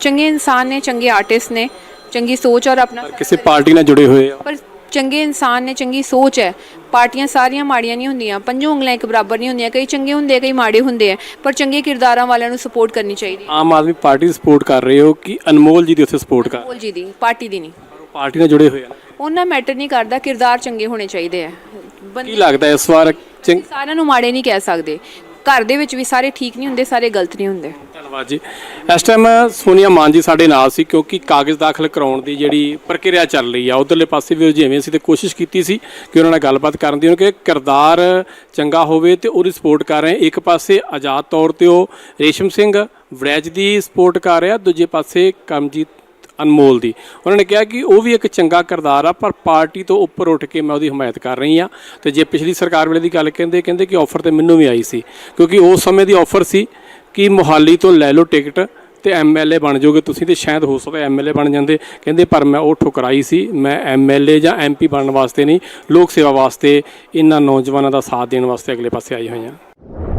ਚੰਗੇ ਇਨਸਾਨ ਨੇ ਚੰਗੇ ਆਰਟਿਸਟ ਨੇ ਚੰਗੀ ਸੋਚ ਔਰ ਆਪਣਾ ਕਿਸੇ ਪਾਰਟੀ ਨਾਲ ਜੁੜੇ ਹੋਏ ਆ? ਪਰ ਚੰਗੇ ਇਨਸਾਨ ਨੇ ਚੰਗੀ ਸੋਚ ਹੈ। ਪਾਰਟੀਆਂ ਸਾਰੀਆਂ ਮਾੜੀਆਂ ਨਹੀਂ ਹੁੰਦੀਆਂ। ਪੰਜੋਂ ਉਂਗਲਾਂ ਇੱਕ ਬਰਾਬਰ ਨਹੀਂ ਹੁੰਦੀਆਂ। ਕਈ ਚੰਗੇ ਹੁੰਦੇ ਆ, ਕਈ ਮਾੜੇ ਹੁੰਦੇ ਆ ਪਰ ਚੰਗੇ ਕਿਰਦਾਰਾਂ ਵਾਲਿਆਂ ਨੂੰ ਸਪੋਰਟ ਕਰਨੀ ਚਾਹੀਦੀ ਹੈ। ਆਮ ਆਦਮੀ ਪਾਰਟੀ ਸਪੋਰਟ ਕਰ ਰਹੇ ਹੋ ਕਿ ਅਨਮੋਲ ਜੀ ਦੀ ਉੱਥੇ ਸਪੋਰਟ ਕਰ ਬੋਲ ਜੀ ਦੀ ਪਾਰਟੀ ਦੀ ਨਹੀਂ। ਹੋ ਪਾਰਟੀ ਨਾਲ ਜੁੜੇ ਹੋਏ ਆ। ਉਹਨਾਂ ਮੈਟਰ ਨਹੀਂ ਕਰਦਾ ਕਿਰਦਾਰ ਚੰਗੇ ਹੋਣੇ ਚਾਹੀਦੇ ਆ ਕੀ ਲੱਗਦਾ ਇਸ ਵਾਰ ਚੰਗ ਸਾਰਿਆਂ ਨੂੰ ਮਾੜੇ ਨਹੀਂ ਕਹਿ ਸਕਦੇ। ਘਰ ਦੇ ਵਿੱਚ ਵੀ ਸਾਰੇ ਠੀਕ ਨਹੀਂ ਹੁੰਦੇ ਸਾਰੇ ਗਲਤ ਨਹੀਂ ਹੁੰਦੇ। ਧੰਨਵਾਦ ਜੀ। ਇਸ ਟਾਈਮ ਸੋਨੀਆ ਮਾਨ ਜੀ ਸਾਡੇ ਨਾਲ ਸੀ ਕਿਉਂਕਿ ਕਾਗਜ਼ ਦਾਖਲ ਕਰਾਉਣ ਦੀ ਜਿਹੜੀ ਪ੍ਰਕਿਰਿਆ ਚੱਲ ਰਹੀ ਆ, ਉਧਰਲੇ ਪਾਸੇ ਵੀ ਜਿਵੇਂ ਅਸੀਂ ਤੇ ਕੋਸ਼ਿਸ਼ ਕੀਤੀ ਸੀ ਕਿ ਉਹਨਾਂ ਨਾਲ ਗੱਲਬਾਤ ਕਰਨ ਦੀ, ਉਹਨਾਂ ਕਿ ਕਿਰਦਾਰ ਚੰਗਾ ਹੋਵੇ ਤੇ ਉਹਦੀ ਸਪੋਰਟ ਕਰ ਰਹੇ ਇੱਕ ਪਾਸੇ ਆਜ਼ਾਦ ਤੌਰ ਤੇ ਉਹ ਰੇਸ਼ਮ ਸਿੰਘ ਵੜੈਜ ਦੀ ਸਪੋਰਟ ਕਰ ਰਿਹਾ, ਦੂਜੇ ਪਾਸੇ ਕਰਮਜੀਤ ਅਨਮੋਲ ਦੀ। ਉਹਨਾਂ ਨੇ ਕਿਹਾ ਕਿ ਉਹ ਵੀ ਇੱਕ ਚੰਗਾ ਕਿਰਦਾਰ ਆ, ਪਰ ਪਾਰਟੀ ਤੋਂ ਉੱਪਰ ਉੱਠ ਕੇ ਮੈਂ ਉਹਦੀ ਹਮਾਇਤ ਕਰ ਰਹੀ ਆ ਤੇ ਜੇ ਪਿਛਲੀ ਸਰਕਾਰ ਵੇਲੇ ਦੀ ਗੱਲ ਕਹਿੰਦੇ ਕਹਿੰਦੇ ਕਿ ਆਫਰ ਤੇ ਮੈਨੂੰ ਵੀ ਆਈ ਸੀ, ਕਿਉਂਕਿ ਉਸ ਸਮੇਂ ਦੀ ਆਫਰ ਸੀ ਕਿ ਮੁਹਾਲੀ ਤੋਂ ਲੈ ਲਓ ਟਿਕਟ ਤੇ ਐਮਐਲਏ ਬਣ ਜਾਓਗੇ ਤੁਸੀਂ ਤੇ ਸ਼ਾਇਦ ਹੋ ਸਕਦਾ ਐਮਐਲਏ ਬਣ ਜਾਂਦੇ। ਕਹਿੰਦੇ, ਪਰ ਮੈਂ ਉਹ ਠੁਕਰਾਈ ਸੀ, ਮੈਂ ਐਮਐਲਏ ਜਾਂ ਐਮਪੀ ਬਣਨ ਵਾਸਤੇ ਨਹੀਂ, ਲੋਕ ਸੇਵਾ ਵਾਸਤੇ ਇਹਨਾਂ ਨੌਜਵਾਨਾਂ ਦਾ ਸਾਥ ਦੇਣ ਵਾਸਤੇ ਅਗਲੇ ਪਾਸੇ ਆਈ ਹੋਈ ਹਾਂ।